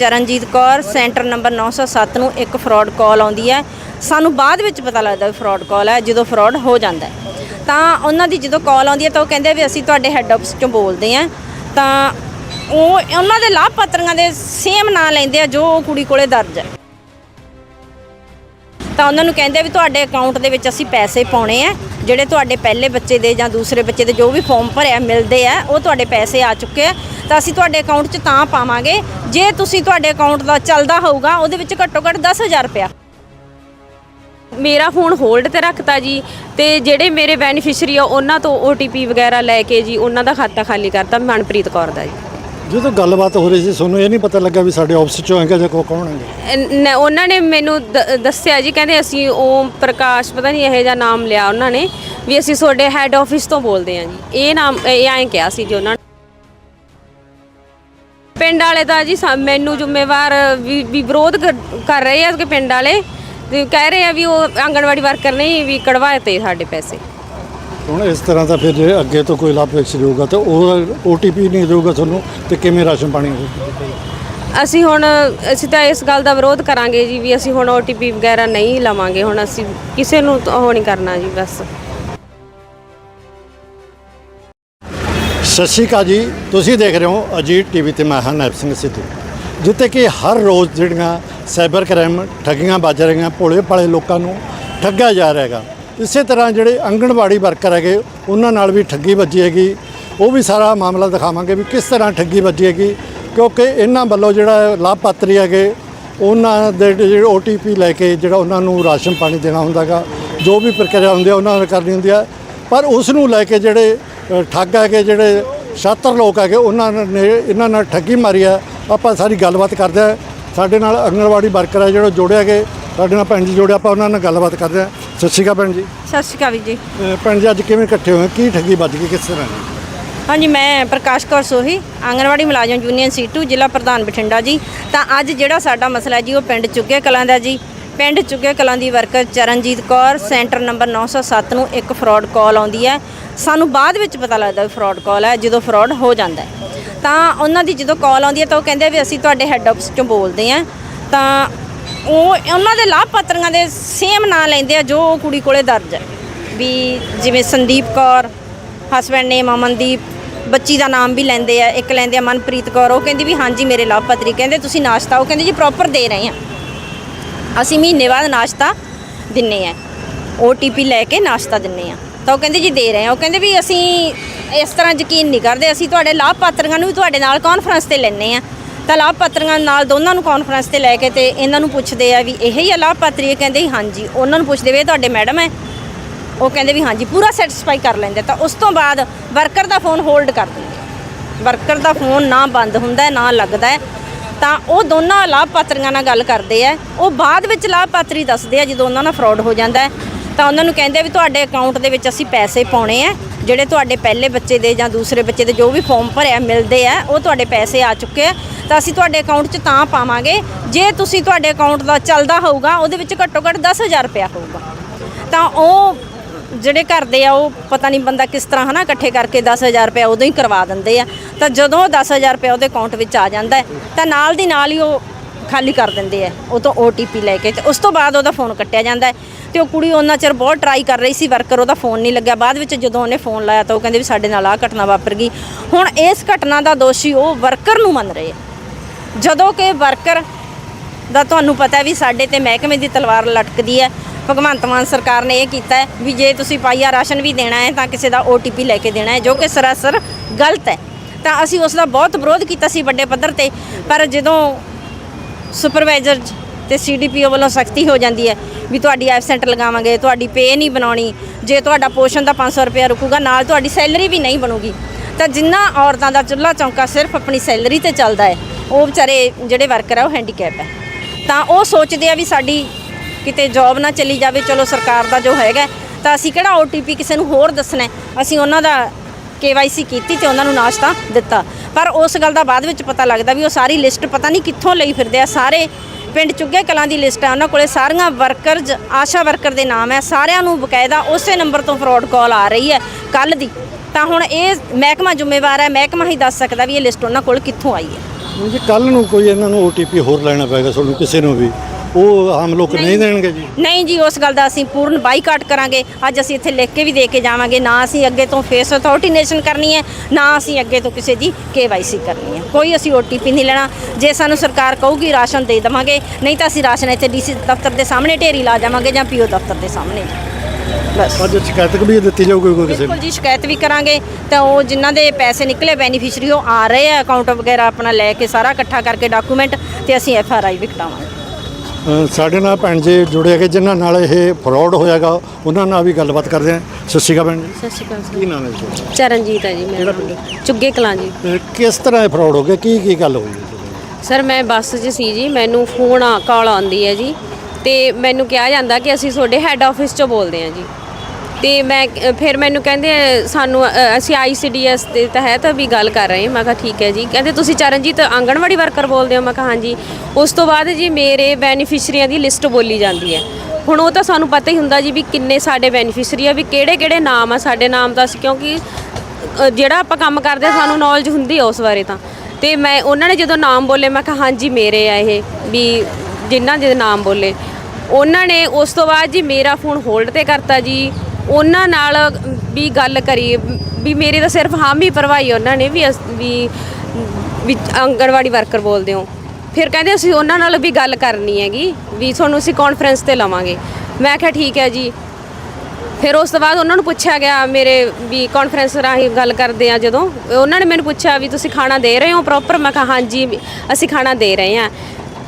Charanjit Kaur, centre number 907 ਨੂੰ ਇੱਕ fraud ਕਾਲ ਆਉਂਦੀ ਹੈ। ਸਾਨੂੰ ਬਾਅਦ ਵਿੱਚ ਪਤਾ ਲੱਗਦਾ ਵੀ ਫਰਾਡ ਕਾਲ ਹੈ, ਜਦੋਂ ਫਰਾਡ ਹੋ ਜਾਂਦਾ ਤਾਂ ਉਹਨਾਂ ਦੀ ਜਦੋਂ ਕਾਲ ਆਉਂਦੀ ਹੈ ਤਾਂ ਉਹ ਕਹਿੰਦੇ ਵੀ ਅਸੀਂ ਤੁਹਾਡੇ ਹੈੱਡ ਆਫਿਸ ਚੋਂ ਬੋਲਦੇ ਹਾਂ। ਤਾਂ ਉਹ, ਉਹਨਾਂ ਦੇ ਲਾਭਪਾਤਰੀਆਂ ਦੇ ਸੇਮ ਨਾਂ ਲੈਂਦੇ ਆ ਜੋ ਉਹ ਕੁੜੀ ਕੋਲੇ ਦਰਜ ਹੈ। ਤਾਂ ਉਹਨਾਂ ਨੂੰ ਕਹਿੰਦੇ ਵੀ ਤੁਹਾਡੇ ਅਕਾਊਂਟ ਦੇ ਵਿੱਚ ਅਸੀਂ ਪੈਸੇ ਪਾਉਣੇ ਆ, ਜਿਹੜੇ ਤੁਹਾਡੇ ਪਹਿਲੇ ਬੱਚੇ ਦੇ ਜਾਂ ਦੂਸਰੇ ਬੱਚੇ ਦੇ ਜੋ ਵੀ ਫਾਰਮ ਭਰਿਆ ਮਿਲਦੇ ਆ, ਉਹ ਤੁਹਾਡੇ ਪੈਸੇ ਆ ਚੁੱਕੇ ਆ। ਤਾਂ ਅਸੀਂ ਤੁਹਾਡੇ ਅਕਾਊਂਟ 'ਚ ਤਾਂ ਪਾਵਾਂਗੇ, ਜੇ ਤੁਸੀਂ ਤੁਹਾਡੇ ਅਕਾਊਂਟ ਦਾ ਚੱਲਦਾ ਹੋਊਗਾ, ਉਹਦੇ ਵਿੱਚ ਘੱਟੋ ਘੱਟ 10000 ਰੁਪਇਆ। ਮੇਰਾ ਫੋਨ ਹੋਲਡ ਤੇ ਰੱਖਤਾ ਜੀ, ਤੇ ਜਿਹੜੇ ਮੇਰੇ ਬੈਨੀਫਿਸ਼ਰੀ ਆ, ਉਹਨਾਂ ਤੋਂ OTP ਵਗੈਰਾ ਲੈ ਕੇ ਜੀ, ਉਹਨਾਂ ਦਾ ਖਾਤਾ ਖਾਲੀ ਕਰਤਾ ਮਨਪ੍ਰੀਤ ਕੌਰ ਦਾ ਜੀ। ਜਦੋਂ ਗੱਲਬਾਤ ਹੋ ਰਹੀ ਸੀ ਤੁਹਾਨੂੰ ਇਹ ਨਹੀਂ ਪਤਾ ਲੱਗਾ ਵੀ ਸਾਡੇ ਆਫਿਸ ਚੋਂ ਹੈਗਾ ਜਾਂ ਕੋ ਕੌਣ ਹੈਗਾ। ਨ- ਉਹਨਾਂ ਨੇ ਮੈਨੂੰ ਦ- ਦੱਸਿਆ ਜੀ, ਕਹਿੰਦੇ ਅਸੀਂ ਓਮ ਪ੍ਰਕਾਸ਼, ਪਤਾ ਨਹੀਂ ਇਹੋ ਜਿਹਾ ਨਾਮ ਲਿਆ ਉਹਨਾਂ ਨੇ, ਵੀ ਅਸੀਂ ਤੁਹਾਡੇ ਹੈੱਡ ਆਫਿਸ ਤੋਂ ਬੋਲਦੇ ਹਾਂ ਜੀ। ਇਹ ਨਾਮ, ਇਹ ਐਂ ਕਿਹਾ ਸੀ ਜੀ ਉਹਨਾਂ ਨੇ। ਪਿੰਡ ਵਾਲੇ ਤਾਂ ਜੀ ਸਾ- ਮੈਨੂੰ ਜ਼ਿੰਮੇਵਾਰ ਵੀ ਵੀ ਵਿਰੋਧ ਕਰ ਕਰ ਰਹੇ ਆ ਕਿ ਪਿੰਡ ਵਾਲੇ, ਤੇ ਕਹਿ ਰਹੇ ਆ ਵੀ ਉਹ ਆਂਗਣਵਾੜੀ ਵਰਕਰ ਨਹੀਂ ਵੀ ਕਢਵਾਏ ਤੇ ਸਾਡੇ ਪੈਸੇ। ਹੁਣ ਇਸ ਤਰ੍ਹਾਂ ਦਾ ਫਿਰ ਜੇ ਅੱਗੇ ਤੋਂ ਕੋਈ ਲਾਭ ਵਿਕਸਿਤ ਹੋਊਗਾ ਤਾਂ ਉਹ ਓਟੀਪੀ ਨਹੀਂ ਦੇਊਗਾ ਤੁਹਾਨੂੰ ਤੇ ਕਿਵੇਂ ਰਾਸ਼ਨ ਪਾਣੀ ਅਸੀਂ ਹੁਣ ਅਸੀਂ ਤਾਂ ਇਸ ਗੱਲ ਦਾ ਵਿਰੋਧ ਕਰਾਂਗੇ ਜੀ ਵੀ ਅਸੀਂ ਹੁਣ OTP ਵਗੈਰਾ ਨਹੀਂ ਲਵਾਂਗੇ ਹੁਣ ਅਸੀਂ ਕਿਸੇ ਨੂੰ ਉਹ ਨਹੀਂ ਕਰਨਾ ਜੀ ਬਸ। ਸਤਿ ਸ਼੍ਰੀ ਅਕਾਲ ਜੀ ਤੁਸੀਂ ਦੇਖ ਰਹੇ ਹੋ ਅਜੀਤ ਟੀਵੀ ਤੇ ਮੈਂ ਹਾਂ ਨੈਬ ਸਿੰਘ ਸਿੱਧੂ। ਜਿੱਥੇ ਕਿ ਹਰ ਰੋਜ਼ ਜਿਹੜੀਆਂ ਸਾਈਬਰ ਕ੍ਰਾਈਮ ਠੱਗੀਆਂ ਵੱਜ ਰਹੀਆਂ ਭੋਲੇ ਭਾਲੇ ਲੋਕਾਂ ਨੂੰ ਠੱਗਿਆ ਜਾ ਰਿਹਾ ਹੈਗਾ। ਇਸੇ ਤਰ੍ਹਾਂ ਜਿਹੜੇ ਅੰਗਣਵਾੜੀ ਵਰਕਰ ਹੈਗੇ, ਉਹਨਾਂ ਨਾਲ ਵੀ ਠੱਗੀ ਵੱਜੀ ਹੈਗੀ। ਉਹ ਵੀ ਸਾਰਾ ਮਾਮਲਾ ਦਿਖਾਵਾਂਗੇ ਵੀ ਕਿਸ ਤਰ੍ਹਾਂ ਠੱਗੀ ਵੱਜੀ ਹੈਗੀ। ਕਿਉਂਕਿ ਇਹਨਾਂ ਵੱਲੋਂ ਜਿਹੜਾ ਲਾਭਪਾਤਰੀ ਹੈਗੇ, ਉਹਨਾਂ ਦੇ ਜਿਹੜੇ OTP ਲੈ ਕੇ ਜਿਹੜਾ ਉਹਨਾਂ ਨੂੰ ਰਾਸ਼ਨ ਪਾਣੀ ਦੇਣਾ ਹੁੰਦਾਗਾ ਜੋ ਵੀ ਪ੍ਰਕਿਰਿਆ ਹੁੰਦੀ ਹੈ, ਉਹਨਾਂ ਨੇ ਕਰਨੀ ਹੁੰਦੀ ਹੈ। ਪਰ ਉਸ ਨੂੰ ਲੈ ਕੇ ਜਿਹੜੇ ਠੱਗ ਹੈਗੇ, ਜਿਹੜੇ ਛਾਤਰ ਲੋਕ ਹੈਗੇ, ਉਹਨਾਂ ਨੇ ਇਹਨਾਂ ਨਾਲ ਠੱਗੀ ਮਾਰੀ ਹੈ। ਆਪਾਂ ਸਾਰੀ ਗੱਲਬਾਤ ਕਰਦੇ ਹਾਂ। ਸਾਡੇ ਨਾਲ ਅੰਗਣਵਾੜੀ ਵਰਕਰ ਹੈ, ਜਿਹੜਾ ਜੋੜਿਆ ਗਏ ਸਾਡੇ ਨਾਲ ਭੈਣ ਜੀ ਜੋੜਿਆ ਆਪਾਂ ਉਹਨਾਂ ਨਾਲ ਗੱਲਬਾਤ ਕਰਦੇ ਹਾਂ। ਸਤਿ ਸ਼੍ਰੀ ਅਕਾਲ ਭੈਣ ਜੀ। ਸਤਿ ਸ਼੍ਰੀ ਅਕਾਲ ਵੀਰ ਜੀ। ਭੈਣ ਜੀ ਅੱਜ ਕਿਵੇਂ ਇਕੱਠੇ ਹੋਏ ਕੀ ਠੱਗੀ ਵੱਜ ਗਈ? ਕਿਸ ਤਰ੍ਹਾਂ ਦੀ? ਹਾਂਜੀ ਮੈਂ ਪ੍ਰਕਾਸ਼ ਕੌਰ ਸੋਹੀ ਆਂਗਣਵਾੜੀ ਮੁਲਾਜ਼ਮ ਯੂਨੀਅਨ ਸੀਟੂ ਜ਼ਿਲ੍ਹਾ ਪ੍ਰਧਾਨ ਬਠਿੰਡਾ ਜੀ। ਤਾਂ ਅੱਜ ਜਿਹੜਾ ਸਾਡਾ ਮਸਲਾ ਹੈ ਜੀ ਉਹ ਪਿੰਡ ਚੁੱਗੇ ਕਲਾਂ ਦਾ ਜੀ। ਪਿੰਡ ਚੁੱਗੇ ਕਲਾਂ ਦੀ worker Charanjit Kaur centre number 907 ਨੂੰ ਇੱਕ ਫਰਾਡ ਕਾਲ ਆਉਂਦੀ ਹੈ। ਸਾਨੂੰ ਬਾਅਦ ਵਿੱਚ ਪਤਾ ਲੱਗਦਾ ਵੀ ਫਰਾਡ ਕਾਲ ਹੈ ਜਦੋਂ ਫਰਾਡ ਹੋ ਜਾਂਦਾ ਹੈ। ਤਾਂ ਉਹਨਾਂ ਦੀ ਜਦੋਂ ਕਾਲ ਆਉਂਦੀ ਹੈ ਤਾਂ ਉਹ ਕਹਿੰਦੇ ਵੀ ਅਸੀਂ ਤੁਹਾਡੇ ਹੈੱਡ ਆਫਿਸ ਚੋਂ ਬੋਲਦੇ ਹਾਂ। ਤਾਂ ਉਹ ਉਹਨਾਂ ਦੇ ਲਾਭਪਾਤਰੀਆਂ ਦੇ ਸੇਮ ਨਾਂ ਲੈਂਦੇ ਆ ਜੋ ਉਹ ਕੁੜੀ ਕੋਲੇ ਦਰਜ ਹੈ। ਵੀ ਜਿਵੇਂ ਸੰਦੀਪ ਕੌਰ ਹਸਬੈਂਡ ਨੇਮ ਅਮਨਦੀਪ ਬੱਚੀ ਦਾ ਨਾਮ ਵੀ ਲੈਂਦੇ ਆ, ਇੱਕ ਲੈਂਦੇ ਆ ਮਨਪ੍ਰੀਤ ਕੌਰ। ਉਹ ਕਹਿੰਦੀ ਵੀ ਹਾਂਜੀ, ਮੇਰੇ ਲਾਭਪਾਤਰੀ ਕਹਿੰਦੇ, ਤੁਸੀਂ ਨਾਸ਼ਤਾ, ਉਹ ਕਹਿੰਦੇ ਜੀ ਪ੍ਰੋਪਰ ਦੇ ਰਹੇ ਆ ਅਸੀਂ ਮਹੀਨੇ ਬਾਅਦ ਨਾਸ਼ਤਾ ਦਿੰਨੇ ਆ। OTP ਲੈ ਕੇ ਨਾਸ਼ਤਾ ਦਿੰਨੇ ਆ। ਤਾਂ ਉਹ ਕਹਿੰਦੇ ਜੀ ਦੇ ਰਹੇ ਆ ਉਹ ਕਹਿੰਦੇ ਵੀ ਅਸੀਂ ਇਸ ਤਰ੍ਹਾਂ ਯਕੀਨ ਨਹੀਂ ਕਰਦੇ। ਅਸੀਂ ਤੁਹਾਡੇ ਲਾਭਪਾਤਰੀਆਂ ਨੂੰ ਵੀ ਤੁਹਾਡੇ ਨਾਲ ਕਾਨਫਰੰਸ ਤੇ ਲੈਣੇ ਆ ਤਾਂ ਲਾਭਪਾਤਰੀਆਂ ਨਾਲ ਦੋਨਾਂ ਨੂੰ ਕਾਨਫਰੰਸ ਤੇ ਲੈ ਕੇ ਤੇ ਇਹਨਾਂ ਨੂੰ ਪੁੱਛਦੇ ਆ ਵੀ ਇਹ ਹੀ ਆ ਲਾਭਪਾਤਰੀ ਇਹ ਕਹਿੰਦੇ ਹਾਂਜੀ। ਉਹਨਾਂ ਨੂੰ ਪੁੱਛਦੇ ਵੀ ਇਹ ਤੁਹਾਡੇ ਮੈਡਮ ਹੈ। ਉਹ ਕਹਿੰਦੇ ਵੀ ਹਾਂਜੀ, ਪੂਰਾ ਸੈਟੀਸਫਾਈ ਕਰ ਲੈਂਦੇ ਤਾਂ ਉਸ ਤੋਂ ਬਾਅਦ ਵਰਕਰ ਦਾ ਫੋਨ ਹੋਲਡ ਕਰ ਦਿੰਦੇ ਵਰਕਰ ਦਾ ਫੋਨ ਨਾ ਬੰਦ ਹੁੰਦਾ ਨਾ ਲੱਗਦਾ ਤਾਂ ਉਹ ਦੋਨਾਂ ਲਾਭਪਾਤਰੀਆਂ ਨਾਲ ਗੱਲ ਕਰਦੇ ਆ। ਉਹ ਬਾਅਦ ਵਿੱਚ ਲਾਭਪਾਤਰੀ ਦੱਸਦੇ ਆ ਜਦੋਂ ਉਹਨਾਂ ਨਾਲ ਫਰਾਡ ਹੋ ਜਾਂਦਾ ਤਾਂ ਉਹਨਾਂ ਨੂੰ ਕਹਿੰਦੇ ਵੀ ਤੁਹਾਡੇ ਅਕਾਊਂਟ ਦੇ ਵਿੱਚ ਅਸੀਂ ਪੈਸੇ ਪਾਉਣੇ ਆ। ਜਿਹੜੇ ਤੁਹਾਡੇ ਪਹਿਲੇ ਬੱਚੇ ਦੇ ਜਾਂ ਦੂਸਰੇ ਬੱਚੇ ਦੇ ਜੋ ਵੀ ਫਾਰਮ ਭਰਿਆ ਮਿਲਦੇ ਆ, ਉਹ ਤੁਹਾਡੇ ਪੈਸੇ ਆ ਚੁੱਕੇ ਆ। ਤਾਂ ਅਸੀਂ ਤੁਹਾਡੇ ਅਕਾਊਂਟ 'ਚ ਤਾਂ ਪਾਵਾਂਗੇ। ਜੇ ਤੁਸੀਂ ਤੁਹਾਡੇ ਅਕਾਊਂਟ ਦਾ ਚੱਲਦਾ ਹੋਊਗਾ, ਉਹਦੇ ਵਿੱਚ ਘੱਟੋ ਘੱਟ 10000 ਰੁਪਇਆ ਹੋਊਗਾ। ਤਾਂ ਉਹ ਜਿਹੜੇ ਕਰਦੇ ਆ, ਉਹ ਪਤਾ ਨਹੀਂ ਬੰਦਾ ਕਿਸ ਤਰ੍ਹਾਂ ਹਨਾ ਇਕੱਠੇ ਕਰਕੇ 10000 ਰੁਪਏ ਉਦੋਂ ਹੀ ਕਰਵਾ ਦਿੰਦੇ ਆ। ਤਾਂ ਜਦੋਂ 10000 ਰੁਪਏ ਉਹਦੇ ਅਕਾਊਂਟ ਵਿੱਚ ਆ ਜਾਂਦਾ ਤਾਂ ਨਾਲ ਦੀ ਨਾਲ ਹੀ ਉਹ ਖਾਲੀ ਕਰ ਦਿੰਦੇ ਆ। ਉਹ ਤੋਂ OTP ਲੈ ਕੇ ਤੇ ਉਸ ਤੋਂ ਬਾਅਦ ਉਹਦਾ ਫੋਨ ਕੱਟਿਆ ਜਾਂਦਾ ਹੈ। ਤੇ ਉਹ ਕੁੜੀ ਉਹਨਾਂ ਚਿਰ ਬਹੁਤ ਟਰਾਈ ਕਰ ਰਹੀ ਸੀ ਵਰਕਰ ਉਹਦਾ ਫੋਨ ਨਹੀਂ ਲੱਗਿਆ। ਬਾਅਦ ਵਿੱਚ ਜਦੋਂ ਉਹਨੇ ਫੋਨ ਲਾਇਆ ਤਾਂ ਉਹ ਕਹਿੰਦੇ ਵੀ ਸਾਡੇ ਨਾਲ ਆਹ ਘਟਨਾ ਵਾਪਰ ਗਈ। ਹੁਣ ਇਸ ਘਟਨਾ ਦਾ ਦੋਸ਼ੀ ਉਹ ਵਰਕਰ ਨੂੰ ਮੰਨ ਰਹੇ ਆ। ਜਦੋਂ ਕਿ ਵਰਕਰ ਦਾ ਤੁਹਾਨੂੰ ਪਤਾ ਵੀ ਸਾਡੇ ਤੇ ਮਹਿਕਮੇ ਦੀ ਤਲਵਾਰ ਲਟਕਦੀ ਹੈ, ਭਗਵੰਤ ਮਾਨ ਸਰਕਾਰ ਨੇ ਇਹ ਕੀਤਾ ਹੈ ਵੀ ਜੇ ਤੁਸੀਂ ਪਾਈਆ ਰਾਸ਼ਨ ਵੀ ਦੇਣਾ ਹੈ ਤਾਂ ਕਿਸੇ ਦਾ OTP ਲੈ ਕੇ ਦੇਣਾ ਹੈ, ਜੋ ਕਿ ਸਰਾਸਰ ਗਲਤ ਹੈ। ਤਾਂ ਅਸੀਂ ਉਸ ਦਾ ਬਹੁਤ ਵਿਰੋਧ ਕੀਤਾ ਸੀ ਵੱਡੇ ਪੱਧਰ ਤੇ, ਪਰ ਜਦੋਂ ਸੁਪਰਵਾਈਜ਼ਰ ਤੇ ਸੀਡੀਪੀਓ ਵੱਲੋਂ ਸਖਤੀ ਹੋ ਜਾਂਦੀ ਹੈ ਵੀ ਤੁਹਾਡੀ ਐਬਸੈਂਟ ਲਗਾਵਾਂਗੇ, ਤੁਹਾਡੀ ਪੇ ਨਹੀਂ ਬਣਾਉਣੀ, ਜੇ ਤੁਹਾਡਾ ਪੋਸ਼ਨ ਦਾ 500 ਰੁਪਏ ਰੁਕੂਗਾ, ਨਾਲ ਤੁਹਾਡੀ ਸੈਲਰੀ ਵੀ ਨਹੀਂ ਬਣੂਗੀ, ਤਾਂ ਜਿੰਨਾ ਔਰਤਾਂ ਦਾ ਚੁੱਲ੍ਹਾ ਚੌਂਕਾ ਸਿਰਫ ਆਪਣੀ ਸੈਲਰੀ ਤੇ ਚੱਲਦਾ ਹੈ। ਉਹ ਵਿਚਾਰੇ ਜਿਹੜੇ ਵਰਕਰ ਆ, ਉਹ ਹੈਂਡੀਕੈਪ ਹੈ ਤਾਂ ਉਹ ਸੋਚਦੇ ਆ ਵੀ ਸਾਡੀ ਕਿਤੇ ਜੌਬ ਨਾ ਚਲੀ ਜਾਵੇ, ਚਲੋ ਸਰਕਾਰ ਦਾ ਜੋ ਹੈਗਾ, ਤਾਂ ਅਸੀਂ ਕਿਹੜਾ OTP ਕਿਸੇ ਨੂੰ ਹੋਰ ਦੱਸਣਾ ਅਸੀਂ ਉਹਨਾਂ ਦਾ KYC ਕੀਤੀ ਤੇ ਉਹਨਾਂ ਨੂੰ ਨਾਸ਼ਤਾ ਦਿੱਤਾ। ਪਰ ਉਸ ਗੱਲ ਦਾ ਬਾਅਦ ਵਿੱਚ ਪਤਾ ਲੱਗਦਾ ਵੀ ਉਹ ਸਾਰੀ ਲਿਸਟ ਪਤਾ ਨਹੀਂ ਕਿੱਥੋਂ ਲਈ ਫਿਰਦੇ ਆ। ਸਾਰੇ ਪਿੰਡ ਚੁੱਗੇ ਕਲਾਂ ਦੀ ਲਿਸਟ ਹੈ ਉਹਨਾਂ ਕੋਲੇ ਸਾਰੀਆਂ ਵਰਕਰਜ਼ ਆਸ਼ਾ ਵਰਕਰ ਦੇ ਨਾਮ ਹੈ ਸਾਰਿਆਂ ਨੂੰ ਬਕਾਇਦਾ ਉਸੇ ਨੰਬਰ ਤੋਂ ਫਰਾਡ ਕਾਲ ਆ ਰਹੀ ਹੈ ਕੱਲ ਦੀ। ਤਾਂ ਹੁਣ ਇਹ ਮਹਿਕਮਾ ਜ਼ਿੰਮੇਵਾਰ ਹੈ, ਮਹਿਕਮਾ ਹੀ ਦੱਸ ਸਕਦਾ ਵੀ ਇਹ ਲਿਸਟ ਉਹਨਾਂ ਕੋਲ ਕਿੱਥੋਂ ਆਈ ਹੈ। ਜੇ ਕੱਲ ਨੂੰ ਕੋਈ ਇਹਨਾਂ ਨੂੰ OTP ਹੋਰ ਲੈਣਾ ਪਏਗਾ ਤੁਹਾਨੂੰ ਕਿਸੇ ਨੂੰ ਵੀ। ਉਹ ਆਮ ਲੋਕ ਨਹੀਂ ਦੇਣਗੇ ਜੀ। ਨਹੀਂ ਜੀ ਉਸ ਗੱਲ ਦਾ ਅਸੀਂ ਪੂਰਨ ਬਾਈਕਾਟ ਕਰਾਂਗੇ। ਅੱਜ ਅਸੀਂ ਇੱਥੇ ਲਿਖ ਕੇ ਵੀ ਦੇ ਕੇ ਜਾਵਾਂਗੇ। ਨਾ ਅਸੀਂ ਅੱਗੇ ਤੋਂ ਫੇਸ ਅਥਾਰਟੀਨੇਸ਼ਨ ਕਰਨੀ ਹੈ ਨਾ ਅਸੀਂ ਅੱਗੇ ਤੋਂ ਕਿਸੇ ਦੀ KYC ਕਰਨੀ ਹੈ। ਕੋਈ ਅਸੀਂ OTP ਨਹੀਂ ਲੈਣਾ। ਜੇ ਸਾਨੂੰ ਸਰਕਾਰ ਕਹੂਗੀ ਰਾਸ਼ਨ ਦੇ ਦੇਵਾਂਗੇ। ਨਹੀਂ ਤਾਂ ਅਸੀਂ ਰਾਸ਼ਨ ਇੱਥੇ ਡੀਸੀ ਦਫ਼ਤਰ ਦੇ ਸਾਹਮਣੇ ਢੇਰੀ ਲਾ ਜਾਵਾਂਗੇ ਜਾਂ ਪੀਓ ਦਫ਼ਤਰ ਦੇ ਸਾਹਮਣੇ। ਬਸ। ਅੱਜ ਸ਼ਿਕਾਇਤ ਵੀ ਦਿੱਤੀ ਜਾਊਗੀ ਕੋਈ ਕਿਸੇ ਬਿਲਕੁਲ ਜੀ ਸ਼ਿਕਾਇਤ ਵੀ ਕਰਾਂਗੇ। ਤਾਂ ਉਹ ਜਿਨ੍ਹਾਂ ਦੇ ਪੈਸੇ ਨਿਕਲੇ ਬੈਨੀਫੀਸ਼ਰੀ ਉਹ ਆ ਰਹੇ ਆ ਅਕਾਊਂਟ ਵਗੈਰਾ ਆਪਣਾ ਲੈ ਕੇ ਸਾਰਾ ਇਕੱਠਾ ਕਰਕੇ ਡਾਕੂਮੈਂਟ ਤੇ ਅਸੀਂ ਐਫ ਆਰ ਆਈ ਵੀ ਕਟਾਵਾਂਗੇ। ਅ, ਸਾਡੇ ਨਾਲ ਭੈਣ ਜੀ ਜੁੜੇ ਹੈਗੇ ਜਿਨ੍ਹਾਂ ਨਾਲ ਇਹ ਫਰਾਡ ਹੋਇਆਗਾ ਉਹਨਾਂ ਨਾਲ ਵੀ ਗੱਲਬਾਤ ਕਰਦੇ ਹਾਂ। ਸਤਿ ਸ਼੍ਰੀ ਅਕਾਲ ਭੈਣ ਜੀ। ਸਤਿ ਸ਼੍ਰੀ ਅਕਾਲ ਕੀ ਨਾਮ ਹੈ ਜੀ ਚਰਨਜੀਤ ਹੈ ਜੀ ਮੇਰਾ ਨਾਮ। ਚੁੱਗੇ ਕਲਾਂ ਜੀ। ਕਿਸ ਤਰ੍ਹਾਂ ਇਹ ਫਰਾਡ ਹੋ ਗਿਆ? ਕੀ ਕੀ ਗੱਲ ਹੋਈ ਹੈ? ਸਰ ਮੈਂ ਬੱਸ 'ਚ ਸੀ ਜੀ ਮੈਨੂੰ ਫੋਨ ਆ ਕਾਲ ਆਉਂਦੀ ਹੈ ਜੀ। ਤੇ ਮੈਨੂੰ ਕਿਹਾ ਜਾਂਦਾ ਕਿ ਅਸੀਂ ਤੁਹਾਡੇ ਹੈੱਡ ਆਫਿਸ 'ਚੋਂ ਬੋਲਦੇ ਹਾਂ ਜੀ। ਤੇ ਮੈਂ ਫਿਰ ਮੈਨੂੰ ਕਹਿੰਦੇ ਸਾਨੂੰ ਅ, ਅਸੀਂ ਆਈਸੀਡੀਐਸ ਦੇ ਤਹਿਤ ਵੀ ਗੱਲ ਕਰ ਰਹੇ ਮੈਂ ਕਿਹਾ ਠੀਕ ਹੈ ਜੀ। ਕਹਿੰਦੇ ਤੁਸੀਂ ਚਰਨਜੀਤ ਆਂਗਣਵਾੜੀ ਵਰਕਰ ਬੋਲਦੇ ਹੋ? ਮੈਂ ਕਿਹਾ ਹਾਂਜੀ। ਉਸ ਤੋਂ ਬਾਅਦ ਜੀ ਮੇਰੇ ਬੈਨੀਫੀਸ਼ਰੀਆਂ ਦੀ ਲਿਸਟ ਬੋਲੀ ਜਾਂਦੀ ਹੈ। ਹੁਣ ਉਹ ਤਾਂ ਸਾਨੂੰ ਪਤਾ ਹੀ ਹੁੰਦਾ ਜੀ ਵੀ ਕਿੰਨੇ ਸਾਡੇ ਬੈਨੀਫੀਸ਼ਰੀ ਆ ਵੀ ਕਿਹੜੇ ਕਿਹੜੇ ਨਾਮ ਆ ਸਾਡੇ ਨਾਮ ਦਾ ਅਸੀਂ ਕਿਉਂਕਿ ਜਿਹੜਾ ਆਪਾਂ ਕੰਮ ਕਰਦੇ ਆ, ਸਾਨੂੰ ਨੌਲੇਜ ਹੁੰਦੀ ਆ ਉਸ ਬਾਰੇ ਤਾਂ। ਤੇ ਮੈਂ ਉਹਨਾਂ ਨੇ ਜਦੋਂ ਨਾਮ ਬੋਲੇ ਮੈਂ ਕਿਹਾ ਹਾਂਜੀ ਮੇਰੇ ਆ ਇਹ। ਵੀ ਜਿਨ੍ਹਾਂ ਦੇ ਨਾਮ ਬੋਲੇ। ਉਹਨਾਂ ਨੇ ਉਸ ਤੋਂ ਬਾਅਦ ਜੀ ਮੇਰਾ ਫੋਨ ਹੋਲਡ ਤੇ ਕਰਤਾ ਜੀ। ਉਹਨਾਂ ਨਾਲ ਵੀ ਗੱਲ ਕਰੀ। ਵੀ ਮੇਰੇ ਤਾਂ ਸਿਰਫ ਹਾਮੀ ਭਰਵਾਈ ਉਹਨਾਂ ਨੇ ਵੀ ਅਸ- ਵੀ ਵੀ ਆਂਗਣਵਾੜੀ ਵਰਕਰ ਬੋਲਦੇ ਹੋ। ਫਿਰ ਕਹਿੰਦੇ ਅਸੀਂ ਉਹਨਾਂ ਨਾਲ ਵੀ ਗੱਲ ਕਰਨੀ ਹੈਗੀ, ਵੀ ਤੁਹਾਨੂੰ ਅਸੀਂ ਕਾਨਫਰੰਸ ਤੇ ਲਵਾਂਗੇ। ਮੈਂ ਕਿਹਾ ਠੀਕ ਹੈ ਜੀ। ਫਿਰ ਉਸ ਤੋਂ ਬਾਅਦ ਉਹਨਾਂ ਨੂੰ ਪੁੱਛਿਆ ਗਿਆ ਮੇਰੇ ਵੀ ਕਾਨਫਰੰਸ ਰਾਹੀਂ ਗੱਲ ਕਰਦੇ ਆ ਜਦੋਂ। ਉਹਨਾਂ ਨੇ ਮੈਨੂੰ ਪੁੱਛਿਆ ਵੀ ਤੁਸੀਂ ਖਾਣਾ ਦੇ ਰਹੇ ਹੋ ਪ੍ਰੋਪਰ ਮੈਂ ਕਿਹਾ ਹਾਂਜੀ, ਅਸੀਂ ਖਾਣਾ ਦੇ ਰਹੇ ਹਾਂ।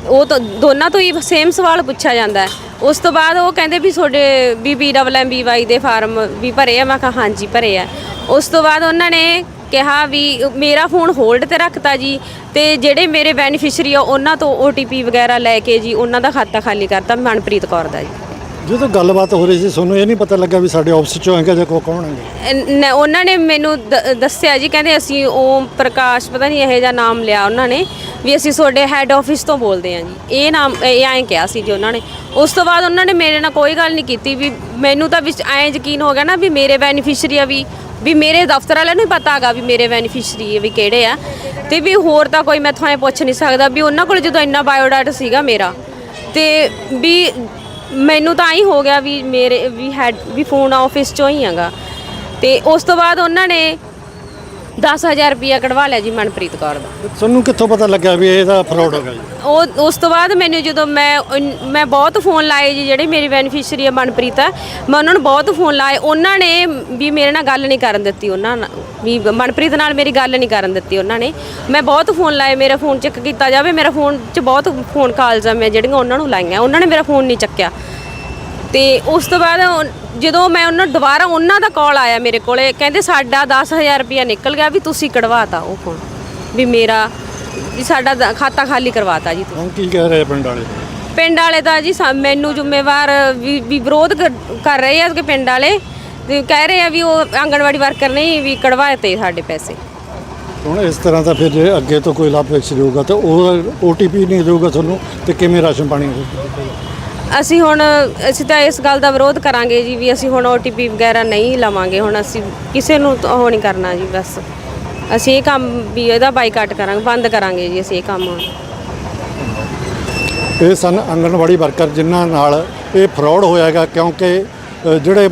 ਉਹ ਤਾਂ ਦੋਨਾਂ ਤੋਂ ਹੀ ਸੇਮ ਸਵਾਲ ਪੁੱਛਿਆ ਜਾਂਦਾ ਹੈ। ਉਸ ਤੋਂ ਬਾਅਦ ਉਹ ਕਹਿੰਦੇ ਵੀ ਤੁਹਾਡੇ ਵੀ B double M B Y ਦੇ ਫਾਰਮ ਵੀ ਭਰੇ ਆ। ਮੈਂ ਕਿਹਾ, ਹਾਂਜੀ, ਭਰੇ ਆ। ਉਸ ਤੋਂ ਬਾਅਦ ਉਹਨਾਂ ਨੇ ਕਿਹਾ ਵੀ ਮੇਰਾ ਫੋਨ ਹੋਲਡ ਤੇ ਰੱਖਤਾ ਜੀ ਤੇ ਜਿਹੜੇ ਮੇਰੇ ਬੈਨੀਫੀਸ਼ਰੀ ਆ, ਉਹਨਾਂ ਤੋਂ OTP ਵਗੈਰਾ ਲੈ ਕੇ ਜੀ, ਉਹਨਾਂ ਦਾ ਖਾਤਾ ਖਾਲੀ ਕਰਤਾ ਮਨਪ੍ਰੀਤ ਕੌਰ ਦਾ ਜੀ। ਜਦੋਂ ਗੱਲਬਾਤ ਹੋ ਰਹੀ ਸੀ, ਤੁਹਾਨੂੰ ਇਹ ਨਹੀਂ ਪਤਾ ਲੱਗਾ ਵੀ ਸਾਡੇ ਆਫਿਸ ਚੋਂ ਹੈਗਾ ਜਾਂ ਕੋ ਕੌਣ ਹੈਗਾ? ਨ- ਉਹਨਾਂ ਨੇ ਮੈਨੂੰ ਦ- ਦੱਸਿਆ ਜੀ, ਕਹਿੰਦੇ ਅਸੀਂ ਓਮ ਪ੍ਰਕਾਸ਼, ਪਤਾ ਨਹੀਂ ਇਹੋ ਜਿਹਾ ਨਾਮ ਲਿਆ ਉਹਨਾਂ ਨੇ, ਵੀ ਅਸੀਂ ਤੁਹਾਡੇ ਹੈੱਡ ਆਫਿਸ ਤੋਂ ਬੋਲਦੇ ਹਾਂ ਜੀ। ਇਹ ਨਾਮ, ਇਹ ਐਂ ਕਿਹਾ ਸੀ ਜੀ ਉਹਨਾਂ ਨੇ। ਉਸ ਤੋਂ ਬਾਅਦ ਉਹਨਾਂ ਨੇ ਮੇਰੇ ਨਾਲ ਕੋਈ ਗੱਲ ਨਹੀਂ ਕੀਤੀ ਵੀ ਮੈਨੂੰ ਤਾਂ ਵਿੱਚ ਐਂ ਯਕੀਨ ਹੋ ਗਿਆ ਨਾ ਵੀ ਮੇਰੇ ਬੈਨੀਫਿਸ਼ਰੀ ਆ ਵੀ ਵੀ ਮੇਰੇ ਦਫ਼ਤਰ ਵਾਲਿਆਂ ਨੂੰ ਹੀ ਪਤਾ ਹੈਗਾ ਵੀ ਮੇਰੇ ਬੈਨੀਫਿਸ਼ਰੀ ਵੀ ਕਿਹੜੇ ਆ। ਤੇ ਵੀ ਹੋਰ ਤਾਂ ਕੋਈ ਮੈਂ ਤੁਹਾਨੂੰ ਪੁੱਛ ਨਹੀਂ ਸਕਦਾ ਵੀ ਉਹਨਾਂ ਕੋਲ ਜਦੋਂ ਇੰਨਾ ਬਾਇਓਡਾਟਾ ਸੀਗਾ ਮੇਰਾ, ਤੇ ਵੀ ਮੈਨੂੰ ਤਾਂ ਹੀ ਹੋ ਗਿਆ ਵੀ ਮੇਰੇ, ਵੀ ਹੈਡ ਵੀ ਫੋਨ ਆਫਿਸ ਚੋਂ ਹੀ ਹੈਗਾ। ਤੇ ਉਸ ਤੋਂ ਬਾਅਦ ਉਹਨਾਂ ਨੇ 10000 ਰੁਪਇਆ ਕਢਵਾ ਲਿਆ ਜੀ ਮਨਪ੍ਰੀਤ ਕੌਰ ਦਾ। ਤੁਹਾਨੂੰ ਕਿੱਥੋਂ ਪਤਾ ਲੱਗਾ ਵੀ ਇਹਦਾ ਫਰਾਡ ਹੋ ਗਿਆ ਜੀ? ਉਹ ਉਸ ਤੋਂ ਬਾਅਦ ਮੈਨੂੰ ਜਦੋਂ ਮੈਂ ਉਨ- ਮੈਂ ਬਹੁਤ ਫੋਨ ਲਾਏ ਜੀ ਜਿਹੜੇ ਮੇਰੀ ਬੈਨੀਫੀਸ਼ਰੀ ਆ ਮਨਪ੍ਰੀਤ। ਆ ਮੈਂ ਉਹਨਾਂ ਨੂੰ ਬਹੁਤ ਫੋਨ ਲਾਏ। ਉਹਨਾਂ ਨੇ ਵੀ ਮੇਰੇ ਨਾਲ ਗੱਲ ਨਹੀਂ ਕਰਨ ਦਿੱਤੀ। ਉਹਨਾਂ ਨਾਲ ਵੀ ਮਨਪ੍ਰੀਤ ਨਾਲ ਮੇਰੀ ਗੱਲ ਨਹੀਂ ਕਰਨ ਦਿੱਤੀ ਉਹਨਾਂ ਨੇ। ਮੈਂ ਬਹੁਤ ਫੋਨ ਲਾਏ। ਮੇਰਾ ਫੋਨ ਚੈੱਕ ਕੀਤਾ ਜਾਵੇ ਮੇਰਾ ਫੋਨ 'ਚ ਬਹੁਤ ਫੋਨ ਕਾਲਸ ਆ ਮੈਂ ਜਿਹੜੀਆਂ ਉਹਨਾਂ ਨੂੰ ਲਾਈਆਂ। ਉਹਨਾਂ ਨੇ ਮੇਰਾ ਫੋਨ ਨਹੀਂ ਚੱਕਿਆ। ਤੇ ਉਸ ਤੋਂ ਬਾਅਦ ਉਹ- ਜਦੋਂ ਮੈਂ ਉਹਨਾਂ ਦੁਬਾਰਾ ਉਹਨਾਂ ਦਾ ਕਾਲ ਆਇਆ ਮੇਰੇ ਕੋਲੇ ਕਹਿੰਦੇ ਸਾਡਾ 10000 ਰੁਪਇਆ ਨਿਕਲ ਗਿਆ ਵੀ ਤੁਸੀਂ ਕਢਵਾਤਾ ਉਹ ਫੋਨ ਵੀ ਮੇਰਾ ਵੀ ਸਾਡਾ ਦ- ਖਾਤਾ ਖਾਲੀ ਕਰਵਾਤਾ ਜੀ ਤੁਸੀਂ। ਹੁਣ ਕੀ ਕਹਿ ਰਹੇ ਪਿੰਡ ਵਾਲੇ? ਪਿੰਡ ਵਾਲੇ ਤਾਂ ਜੀ ਸਾ- ਮੈਨੂੰ ਜ਼ਿੰਮੇਵਾਰ ਵੀ ਵੀ ਵਿਰੋਧ ਕਰ ਕਰ ਰਹੇ ਆ ਕਿ ਪਿੰਡ ਵਾਲੇ। ਤੇ ਕਹਿ ਰਹੇ ਆ ਵੀ ਉਹ ਆਂਗਣਵਾੜੀ ਵਰਕਰ ਨਹੀਂ ਵੀ ਕਢਵਾਏ ਤੇ ਸਾਡੇ ਪੈਸੇ। ਹੁਣ ਇਸ ਤਰ੍ਹਾਂ ਤਾਂ ਫਿਰ ਜੇ ਅੱਗੇ ਤੋਂ ਕੋਈ ਲਾਭ ਹੋਊਗਾ ਤਾਂ ਉਹ OTP ਨਹੀਂ ਦੇਊਗਾ ਤੁਹਾਨੂੰ ਤੇ ਕਿਵੇਂ ਰਾਸ਼ਨ ਪਾਣੀ ਹੋਊਗਾ ਅਸੀਂ ਹੁਣ, ਅਸੀਂ ਤਾਂ ਇਸ ਗੱਲ ਦਾ ਵਿਰੋਧ ਕਰਾਂਗੇ ਜੀ ਵੀ ਅਸੀਂ ਹੁਣ OTP ਵਗੈਰਾ ਨਹੀਂ ਲਵਾਂਗੇ। ਹੁਣ ਅਸੀਂ ਕਿਸੇ ਨੂੰ ਤਾਂ ਉਹ ਨਹੀਂ ਕਰਨਾ ਜੀ, ਬਸ। ਅਸੀਂ ਇਹ ਕੰਮ ਵੀ ਇਹਦਾ ਬਾਈਕਾਟ ਕਰਾਂਗੇ, ਬੰਦ ਕਰਾਂਗੇ ਜੀ ਅਸੀਂ ਇਹ ਕੰਮ। ਹੁਣ ਇਹ ਸਨ ਆਂਗਣਵਾੜੀ ਵਰਕਰ ਜਿਨ੍ਹਾਂ ਨਾਲ ਇਹ ਫਰਾਡ ਹੈਗਾ ਕਿਉਂਕਿ ਜਿਹੜੇ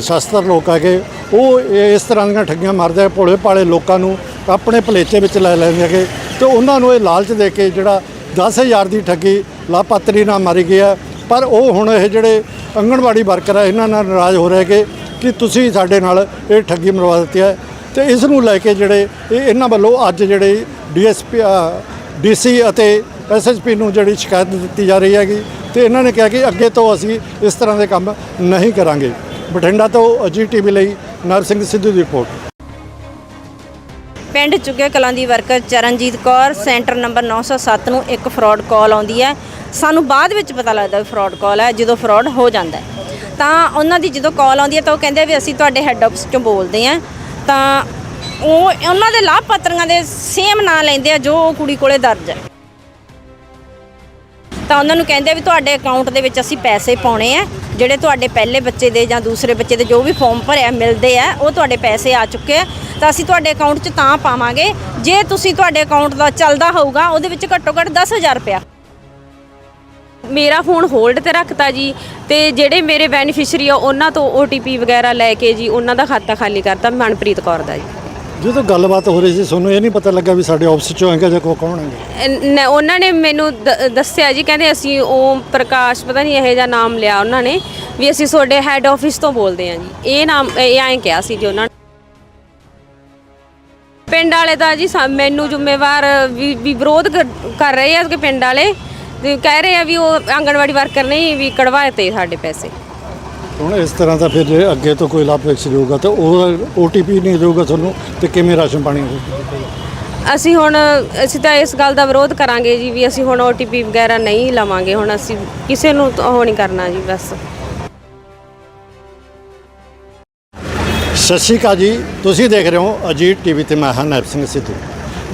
ਸ਼ਸਤਰ ਲੋਕ ਹੈਗੇ, ਉਹ ਇਸ ਤਰ੍ਹਾਂ ਦੀਆਂ ਠੱਗੀਆਂ ਮਾਰਦੇ ਆ, ਭੋਲੇ ਭਾਲੇ ਲੋਕਾਂ ਨੂੰ ਆਪਣੇ ਭਲੇਚੇ ਵਿੱਚ ਲੈ ਲੈਂਦੇ ਹੈਗੇ। ਤੇ ਉਹਨਾਂ ਨੂੰ ਇਹ ਲਾਲਚ ਦੇ ਕੇ ਜਿਹੜਾ 10000 ਦੀ ਠੱਗੀ ਲਾਭਪਾਤਰੀ ਨਾਲ ਮਾਰੀ ਗਈ ਹੈ ਪਰ ਉਹ ਹੁਣ ਇਹ ਜਿਹੜੇ ਆਂਗਣਵਾੜੀ ਵਰਕਰ ਆ, ਇਹਨਾਂ ਨਾਲ ਨਾਰਾਜ਼ ਹੋ ਰਹੇ ਹੈਗੇ ਕਿ ਤੁਸੀਂ ਸਾਡੇ ਨਾਲ ਇਹ ਠੱਗੀ ਮਰਵਾ ਦਿੱਤੀ ਹੈ। ਤੇ ਇਸ ਨੂੰ ਲੈ ਕੇ ਜਿਹੜੇ ਇਹ ਇਹਨਾਂ ਵੱਲੋਂ ਅੱਜ ਜਿਹੜੇ ਡੀਐਸਪੀ ਡੀਸੀ ਅਤੇ ਐਸਐਸਪੀ ਨੂੰ ਜਿਹੜੀ ਸ਼ਿਕਾਇਤ ਦਿੱਤੀ ਜਾ ਰਹੀ ਹੈਗੀ ਤੇ ਇਹਨਾਂ ਨੇ ਕਿਹਾ ਕਿ ਅੱਗੇ ਤੋਂ ਅਸੀਂ ਇਸ ਤਰ੍ਹਾਂ ਦੇ ਕੰਮ ਨਹੀਂ ਕਰਾਂਗੇ। ਬਠਿੰਡਾ ਤੋਂ ਅਜੀ ਟੀਵੀ ਲਈ ਨਰਸਿੰਘ ਸਿੱਧੂ ਦੀ ਰਿਪੋਰਟ। ਪਿੰਡ ਚੁੱਗੇ ਕਲਾਂ ਦੀ worker Charanjit Kaur centre number 907 ਨੂੰ ਇੱਕ ਫਰਾਡ ਕਾਲ ਆਉਂਦੀ ਹੈ। ਸਾਨੂੰ ਬਾਅਦ ਵਿੱਚ ਪਤਾ ਲੱਗਦਾ ਵੀ ਫਰਾਡ ਕਾਲ ਹੈ, ਜਦੋਂ ਫਰਾਡ ਹੋ ਜਾਂਦਾ ਤਾਂ ਉਹਨਾਂ ਦੀ ਜਦੋਂ ਕਾਲ ਆਉਂਦੀ ਹੈ ਤਾਂ ਉਹ ਕਹਿੰਦੇ ਵੀ ਅਸੀਂ ਤੁਹਾਡੇ ਹੈੱਡ ਆਫਿਸ ਚੋਂ ਬੋਲਦੇ ਹਾਂ। ਤਾਂ ਉਹ ਉਹਨਾਂ ਦੇ ਲਾਭਪਾਤਰੀਆਂ ਦੇ ਸੇਮ ਨਾਂ ਲੈਂਦੇ ਆ ਜੋ ਉਹ ਕੁੜੀ ਕੋਲੇ ਦਰਜ ਹੈ। ਤਾਂ ਉਹਨਾਂ ਨੂੰ ਕਹਿੰਦੇ ਵੀ ਤੁਹਾਡੇ ਅਕਾਊਂਟ ਦੇ ਵਿੱਚ ਅਸੀਂ ਪੈਸੇ ਪਾਉਣੇ ਆ, ਜਿਹੜੇ ਤੁਹਾਡੇ ਪਹਿਲੇ ਬੱਚੇ ਦੇ ਜਾਂ ਦੂਸਰੇ ਬੱਚੇ ਦੇ ਜੋ ਵੀ ਫਾਰਮ ਭਰਿਆ ਮਿਲਦੇ ਆ, ਉਹ ਤੁਹਾਡੇ ਪੈਸੇ ਆ ਚੁੱਕੇ ਆ। ਤਾਂ ਅਸੀਂ ਤੁਹਾਡੇ ਅਕਾਊਂਟ 'ਚ ਤਾਂ ਪਾਵਾਂਗੇ, ਜੇ ਤੁਸੀਂ ਤੁਹਾਡੇ ਅਕਾਊਂਟ ਦਾ ਚੱਲਦਾ ਹੋਊਗਾ, ਉਹਦੇ ਵਿੱਚ ਘੱਟੋ ਘੱਟ 10000 ਰੁਪਇਆ। ਮੇਰਾ ਫੋਨ ਹੋਲਡ ਤੇ ਰੱਖਤਾ ਜੀ ਤੇ ਜਿਹੜੇ ਮੇਰੇ ਬੈਨੀਫੀਸ਼ੀਅਰੀ ਆ ਉਹਨਾਂ ਤੋਂ OTP ਵਗੈਰਾ ਲੈ ਕੇ ਜੀ ਉਹਨਾਂ ਦਾ ਖਾਤਾ ਖਾਲੀ ਕਰਤਾ ਮਨਪ੍ਰੀਤ ਕੌਰ ਦਾ ਜੀ। ਜਦੋਂ ਗੱਲਬਾਤ ਹੋ ਰਹੀ ਸੀ ਤੁਹਾਨੂੰ ਇਹ ਨਹੀਂ ਪਤਾ ਲੱਗਾ ਵੀ ਸਾਡੇ ਆਫਿਸ ਚੋਂ ਹੈਗਾ ਜਾਂ ਕੋ ਕੌਣ ਹੈਗਾ? ਨ- ਉਹਨਾਂ ਨੇ ਮੈਨੂੰ ਦ- ਦੱਸਿਆ ਜੀ ਕਹਿੰਦੇ ਅਸੀਂ ਓਮ ਪ੍ਰਕਾਸ਼ ਪਤਾ ਨਹੀਂ ਇਹੋ ਜਿਹਾ ਨਾਮ ਲਿਆ ਉਹਨਾਂ ਨੇ ਵੀ ਅਸੀਂ ਤੁਹਾਡੇ ਹੈੱਡ ਆਫਿਸ ਤੋਂ ਬੋਲਦੇ ਹਾਂ ਜੀ। ਇਹ ਨਾਮ ਇਹ ਐਂ ਕਿਹਾ ਸੀ ਜੀ ਉਹਨਾਂ ਨੇ। ਪਿੰਡ ਵਾਲੇ ਤਾਂ ਜੀ ਸਾ- ਮੈਨੂੰ ਜ਼ਿੰਮੇਵਾਰ ਵੀ ਵੀ ਵਿਰੋਧ ਕਰ- ਕਰ ਰਹੇ ਆ ਕਿ ਪਿੰਡ ਵਾਲੇ। ਤੇ ਕਹਿ ਰਹੇ ਆ ਵੀ ਉਹ ਆਂਗਣਵਾੜੀ ਵਰਕਰ ਨੇ ਵੀ ਕਢਵਾਏ ਤੇ ਸਾਡੇ ਪੈਸੇ। ਹੁਣ ਇਸ ਤਰ੍ਹਾਂ ਦਾ ਫਿਰ ਜੇ ਅੱਗੇ ਤੋਂ ਕੋਈ ਲਾਭ ਐਕਸ ਹੋਊਗਾ ਤਾਂ ਉਹ ਓਟੀਪੀ ਨਹੀਂ ਦੇਊਗਾ ਤੁਹਾਨੂੰ ਤੇ ਕਿਵੇਂ ਰਾਸ਼ਨ ਪਾਣੀ ਹੋਊਗਾ ਅਸੀਂ ਹੁਣ ਅਸੀਂ ਤਾਂ ਇਸ ਗੱਲ ਦਾ ਵਿਰੋਧ ਕਰਾਂਗੇ ਜੀ ਵੀ ਅਸੀਂ ਹੁਣ OTP ਵਗੈਰਾ ਨਹੀਂ ਲਵਾਂਗੇ ਹੁਣ ਅਸੀਂ ਕਿਸੇ ਨੂੰ ਉਹ ਨਹੀਂ ਕਰਨਾ ਜੀ ਬਸ। ਸਤਿ ਸ਼੍ਰੀ ਅਕਾਲ ਜੀ ਤੁਸੀਂ ਦੇਖ ਰਹੇ ਹੋ ਅਜੀਤ ਟੀਵੀ ਤੇ ਮੈਂ ਹਾਂ ਨੈਬ ਸਿੰਘ ਸਿੱਧੂ।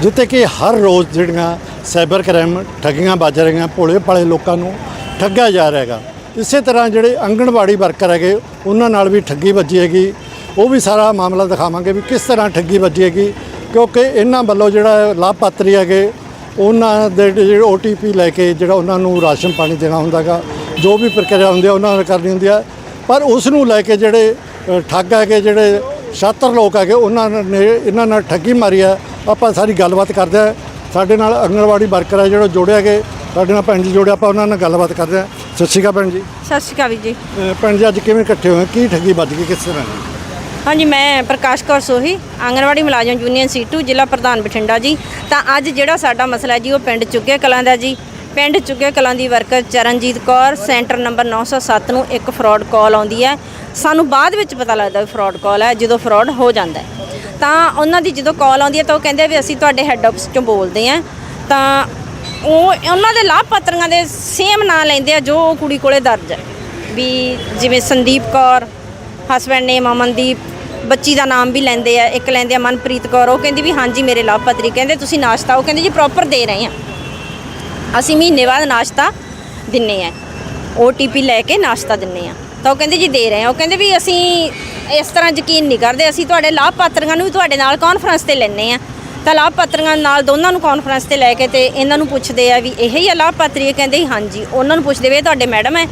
ਜਿੱਥੇ ਕਿ ਹਰ ਰੋਜ਼ ਜਿਹੜੀਆਂ ਸਾਈਬਰ ਕ੍ਰਾਈਮ ਠੱਗੀਆਂ ਵੱਜ ਰਹੀਆਂ, ਭੋਲੇ ਭਾਲੇ ਲੋਕਾਂ ਨੂੰ ਠੱਗਿਆ ਜਾ ਰਿਹਾ ਹੈਗਾ। ਇਸੇ ਤਰ੍ਹਾਂ ਜਿਹੜੇ ਆਂਗਣਵਾੜੀ ਵਰਕਰ ਹੈਗੇ, ਉਹਨਾਂ ਨਾਲ ਵੀ ਠੱਗੀ ਵੱਜੀ ਹੈਗੀ। ਉਹ ਵੀ ਸਾਰਾ ਮਾਮਲਾ ਦਿਖਾਵਾਂਗੇ ਵੀ ਕਿਸ ਤਰ੍ਹਾਂ ਠੱਗੀ ਵੱਜੀ ਹੈਗੀ, ਕਿਉਂਕਿ ਇਹਨਾਂ ਵੱਲੋਂ ਜਿਹੜਾ ਲਾਭਪਾਤਰੀ ਹੈਗੇ, ਉਹਨਾਂ ਦੇ ਜਿਹੜੇ OTP ਲੈ ਕੇ ਜਿਹੜਾ ਉਹਨਾਂ ਨੂੰ ਰਾਸ਼ਨ ਪਾਣੀ ਦੇਣਾ ਹੁੰਦਾਗਾ ਜੋ ਵੀ ਪ੍ਰਕਿਰਿਆ ਹੁੰਦੀ ਹੈ, ਉਹਨਾਂ ਨੇ ਕਰਨੀ ਹੁੰਦੀ ਹੈ। ਪਰ ਉਸ ਨੂੰ ਲੈ ਕੇ ਜਿਹੜੇ ਠੱਗ ਹੈਗੇ, ਜਿਹੜੇ ਛਾਤਰ ਲੋਕ ਹੈਗੇ ਉਹਨਾਂ ਨੇ ਇਹਨਾਂ ਨਾਲ ਠੱਗੀ ਮਾਰੀ ਹੈ। ਆਪਾਂ ਸਾਰੀ ਗੱਲਬਾਤ ਕਰਦੇ ਹਾਂ। ਸਾਡੇ ਨਾਲ ਆਂਗਣਵਾੜੀ ਵਰਕਰ ਹੈ ਜਿਹੜਾ ਜੋੜਿਆ ਗਏ ਸਾਡੇ ਨਾਲ ਭੈਣ ਜੀ ਜੋੜਿਆ ਆਪਾਂ ਉਹਨਾਂ ਨਾਲ ਗੱਲਬਾਤ ਕਰਦੇ ਹਾਂ। ਸਤਿ ਸ਼੍ਰੀ ਅਕਾਲ ਭੈਣ ਜੀ। ਸਤਿ ਸ਼੍ਰੀ ਅਕਾਲ ਵੀਰ ਜੀ। ਭੈਣ ਜੀ ਅੱਜ ਕਿਵੇਂ ਇਕੱਠੇ ਹੋਏ ਕੀ ਠੱਗੀ ਵੱਜ ਗਈ ਕਿਸ ਤਰ੍ਹਾਂ ਹਾਂਜੀ ਮੈਂ ਪ੍ਰਕਾਸ਼ ਕੌਰ ਸੋਹੀ ਆਂਗਣਵਾੜੀ ਮੁਲਾਜ਼ਮ ਯੂਨੀਅਨ ਸੀਟੂ ਜ਼ਿਲ੍ਹਾ ਪ੍ਰਧਾਨ ਬਠਿੰਡਾ ਜੀ। ਤਾਂ ਅੱਜ ਜਿਹੜਾ ਸਾਡਾ ਮਸਲਾ ਜੀ ਉਹ ਪਿੰਡ ਚੁੱਗੇ ਕਲਾਂ ਦਾ ਜੀ। ਪਿੰਡ ਚੁੱਗੇ ਕਲਾਂ ਦੀ worker Charanjit Kaur centre number 907 ਨੂੰ ਇੱਕ ਫਰਾਡ ਕਾਲ ਆਉਂਦੀ ਹੈ। ਸਾਨੂੰ ਬਾਅਦ ਵਿੱਚ ਪਤਾ ਲੱਗਦਾ ਵੀ ਫਰਾਡ ਕਾਲ ਹੈ, ਜਦੋਂ ਫਰਾਡ ਹੋ ਜਾਂਦਾ ਤਾਂ ਉਹਨਾਂ ਦੀ ਜਦੋਂ ਕਾਲ ਆਉਂਦੀ ਹੈ ਤਾਂ ਉਹ ਕਹਿੰਦੇ ਵੀ ਅਸੀਂ ਤੁਹਾਡੇ ਹੈੱਡ ਆਫਿਸ ਚੋਂ ਬੋਲਦੇ ਹਾਂ। ਤਾਂ ਉਹ ਉਹਨਾਂ ਦੇ ਲਾਭਪਾਤਰੀਆਂ ਦੇ ਸੇਮ ਨਾਂ ਲੈਂਦੇ ਆ ਜੋ ਉਹ ਕੁੜੀ ਕੋਲੇ ਦਰਜ ਹੈ। ਵੀ ਜਿਵੇਂ ਸੰਦੀਪ ਕੌਰ ਹਸਬੈਂਡ ਨੇਮ ਅਮਨਦੀਪ, ਬੱਚੀ ਦਾ ਨਾਮ ਵੀ ਲੈਂਦੇ ਆ, ਇੱਕ ਲੈਂਦੇ ਆ ਮਨਪ੍ਰੀਤ ਕੌਰ। ਉਹ ਕਹਿੰਦੀ ਵੀ ਹਾਂਜੀ, ਮੇਰੇ ਲਾਭਪਾਤਰੀ ਕਹਿੰਦੇ, ਤੁਸੀਂ ਨਾਸ਼ਤਾ, ਉਹ ਕਹਿੰਦੇ ਜੀ ਪ੍ਰੋਪਰ ਦੇ ਰਹੇ ਆ ਅਸੀਂ ਮਹੀਨੇ ਬਾਅਦ ਨਾਸ਼ਤਾ ਦਿੰਨੇ ਆ। OTP ਲੈ ਕੇ ਨਾਸ਼ਤਾ ਦਿੰਨੇ ਆ। ਤਾਂ ਉਹ ਕਹਿੰਦੇ ਜੀ ਦੇ ਰਹੇ ਆ। ਉਹ ਕਹਿੰਦੇ ਵੀ ਅਸੀਂ ਇਸ ਤਰ੍ਹਾਂ ਯਕੀਨ ਨਹੀਂ ਕਰਦੇ, ਅਸੀਂ ਤੁਹਾਡੇ ਲਾਭਪਾਤਰੀਆਂ ਨੂੰ ਵੀ ਤੁਹਾਡੇ ਨਾਲ ਕਾਨਫਰੰਸ ਤੇ ਲੈਣੇ ਆ। ਤਾਂ ਲਾਭਪਾਤਰੀਆਂ ਨਾਲ ਦੋਨਾਂ ਨੂੰ ਕਾਨਫਰੰਸ ਤੇ ਲੈ ਕੇ ਤੇ ਇਹਨਾਂ ਨੂੰ ਪੁੱਛਦੇ ਆ ਵੀ ਇਹ ਹੀ ਆ ਲਾਭਪਾਤਰੀ, ਇਹ ਕਹਿੰਦੇ ਹਾਂਜੀ, ਉਹਨਾਂ ਨੂੰ ਪੁੱਛਦੇ ਵੀ ਇਹ ਤੁਹਾਡੇ ਮੈਡਮ ਹੈ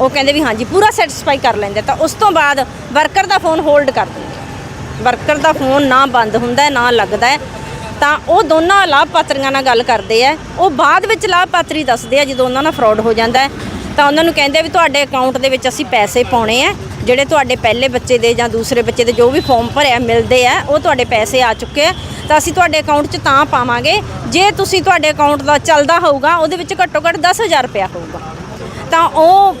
ਉਹ ਕਹਿੰਦੇ ਵੀ ਹਾਂਜੀ, ਪੂਰਾ ਸੈਟੀਸਫਾਈ ਕਰ ਲੈਂਦੇ ਤਾਂ ਉਸ ਤੋਂ ਬਾਅਦ ਵਰਕਰ ਦਾ ਫੋਨ ਹੋਲਡ ਕਰ ਦਿੰਦੇ ਵਰਕਰ ਦਾ ਫੋਨ ਨਾ ਬੰਦ ਹੁੰਦਾ, ਨਾ ਲੱਗਦਾ ਤਾਂ ਉਹ ਦੋਨਾਂ ਲਾਭਪਾਤਰੀਆਂ ਨਾਲ ਗੱਲ ਕਰਦੇ ਆ। ਉਹ ਬਾਅਦ ਵਿੱਚ ਲਾਭਪਾਤਰੀ ਦੱਸਦੇ ਆ ਜਦੋਂ ਉਹਨਾਂ ਨਾਲ ਫਰਾਡ ਹੋ ਜਾਂਦਾ ਤਾਂ ਉਹਨਾਂ ਨੂੰ ਕਹਿੰਦੇ ਵੀ ਤੁਹਾਡੇ ਅਕਾਊਂਟ ਦੇ ਵਿੱਚ ਅਸੀਂ ਪੈਸੇ ਪਾਉਣੇ ਆ, ਜਿਹੜੇ ਤੁਹਾਡੇ ਪਹਿਲੇ ਬੱਚੇ ਦੇ ਜਾਂ ਦੂਸਰੇ ਬੱਚੇ ਦੇ ਜੋ ਵੀ ਫਾਰਮ ਭਰਿਆ ਮਿਲਦੇ ਆ, ਉਹ ਤੁਹਾਡੇ ਪੈਸੇ ਆ ਚੁੱਕੇ ਆ। ਤਾਂ ਅਸੀਂ ਤੁਹਾਡੇ ਅਕਾਊਂਟ 'ਚ ਤਾਂ ਪਾਵਾਂਗੇ, ਜੇ ਤੁਸੀਂ ਤੁਹਾਡੇ ਅਕਾਊਂਟ ਦਾ ਚੱਲਦਾ ਹੋਊਗਾ, ਉਹਦੇ ਵਿੱਚ ਘੱਟੋ ਘੱਟ 10000 ਰੁਪਇਆ ਹੋਊਗਾ। ਤਾਂ ਉਹ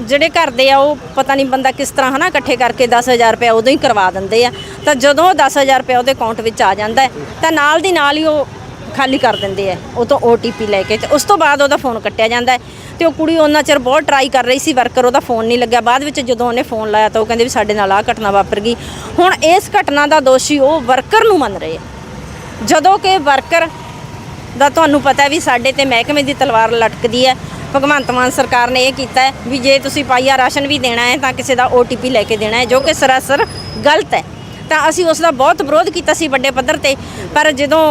ਜਿਹੜੇ ਕਰਦੇ ਆ, ਉਹ ਪਤਾ ਨਹੀਂ ਬੰਦਾ ਕਿਸ ਤਰ੍ਹਾਂ ਹਨਾ ਇਕੱਠੇ ਕਰਕੇ 10000 ਰੁਪਏ ਉਦੋਂ ਹੀ ਕਰਵਾ ਦਿੰਦੇ ਆ। ਤਾਂ ਜਦੋਂ ਉਹ 10000 ਰੁਪਏ ਉਹਦੇ ਅਕਾਊਂਟ ਵਿੱਚ ਆ ਜਾਂਦਾ ਤਾਂ ਨਾਲ ਦੀ ਨਾਲ ਹੀ ਉਹ ਖਾਲੀ ਕਰ ਦਿੰਦੇ ਆ। ਉਹ ਤੋਂ OTP ਲੈ ਕੇ ਤੇ ਉਸ ਤੋਂ ਬਾਅਦ ਉਹਦਾ ਫੋਨ ਕੱਟਿਆ ਜਾਂਦਾ ਹੈ। ਤੇ ਉਹ ਕੁੜੀ ਉਹਨਾਂ ਚਿਰ ਬਹੁਤ ਟਰਾਈ ਕਰ ਰਹੀ ਸੀ ਵਰਕਰ ਉਹਦਾ ਫੋਨ ਨਹੀਂ ਲੱਗਿਆ। ਬਾਅਦ ਵਿੱਚ ਜਦੋਂ ਉਹਨੇ ਫੋਨ ਲਾਇਆ ਤਾਂ ਉਹ ਕਹਿੰਦੇ ਵੀ ਸਾਡੇ ਨਾਲ ਆਹ ਘਟਨਾ ਵਾਪਰ ਗਈ। ਹੁਣ ਇਸ ਘਟਨਾ ਦਾ ਦੋਸ਼ੀ ਉਹ ਵਰਕਰ ਨੂੰ ਮੰਨ ਰਹੇ ਆ। ਜਦੋਂ ਕਿ ਵਰਕਰ ਦਾ ਤੁਹਾਨੂੰ ਪਤਾ ਹੈ ਵੀ ਸਾਡੇ ਤੇ ਮਹਿਕਮੇ ਦੀ ਤਲਵਾਰ ਲਟਕਦੀ ਹੈ। ਭਗਵੰਤ ਮਾਨ ਸਰਕਾਰ ਨੇ ਇਹ ਕੀਤਾ ਹੈ ਵੀ ਜੇ ਤੁਸੀਂ ਪਾਈਆ ਰਾਸ਼ਨ ਵੀ ਦੇਣਾ ਹੈ ਤਾਂ ਕਿਸੇ ਦਾ OTP ਲੈ ਕੇ ਦੇਣਾ ਹੈ, ਜੋ ਕਿ ਸਰਾਸਰ ਗਲਤ ਹੈ। ਤਾਂ ਅਸੀਂ ਉਸ ਦਾ ਬਹੁਤ ਵਿਰੋਧ ਕੀਤਾ ਸੀ ਵੱਡੇ ਪੱਧਰ ਤੇ। ਪਰ ਜਦੋਂ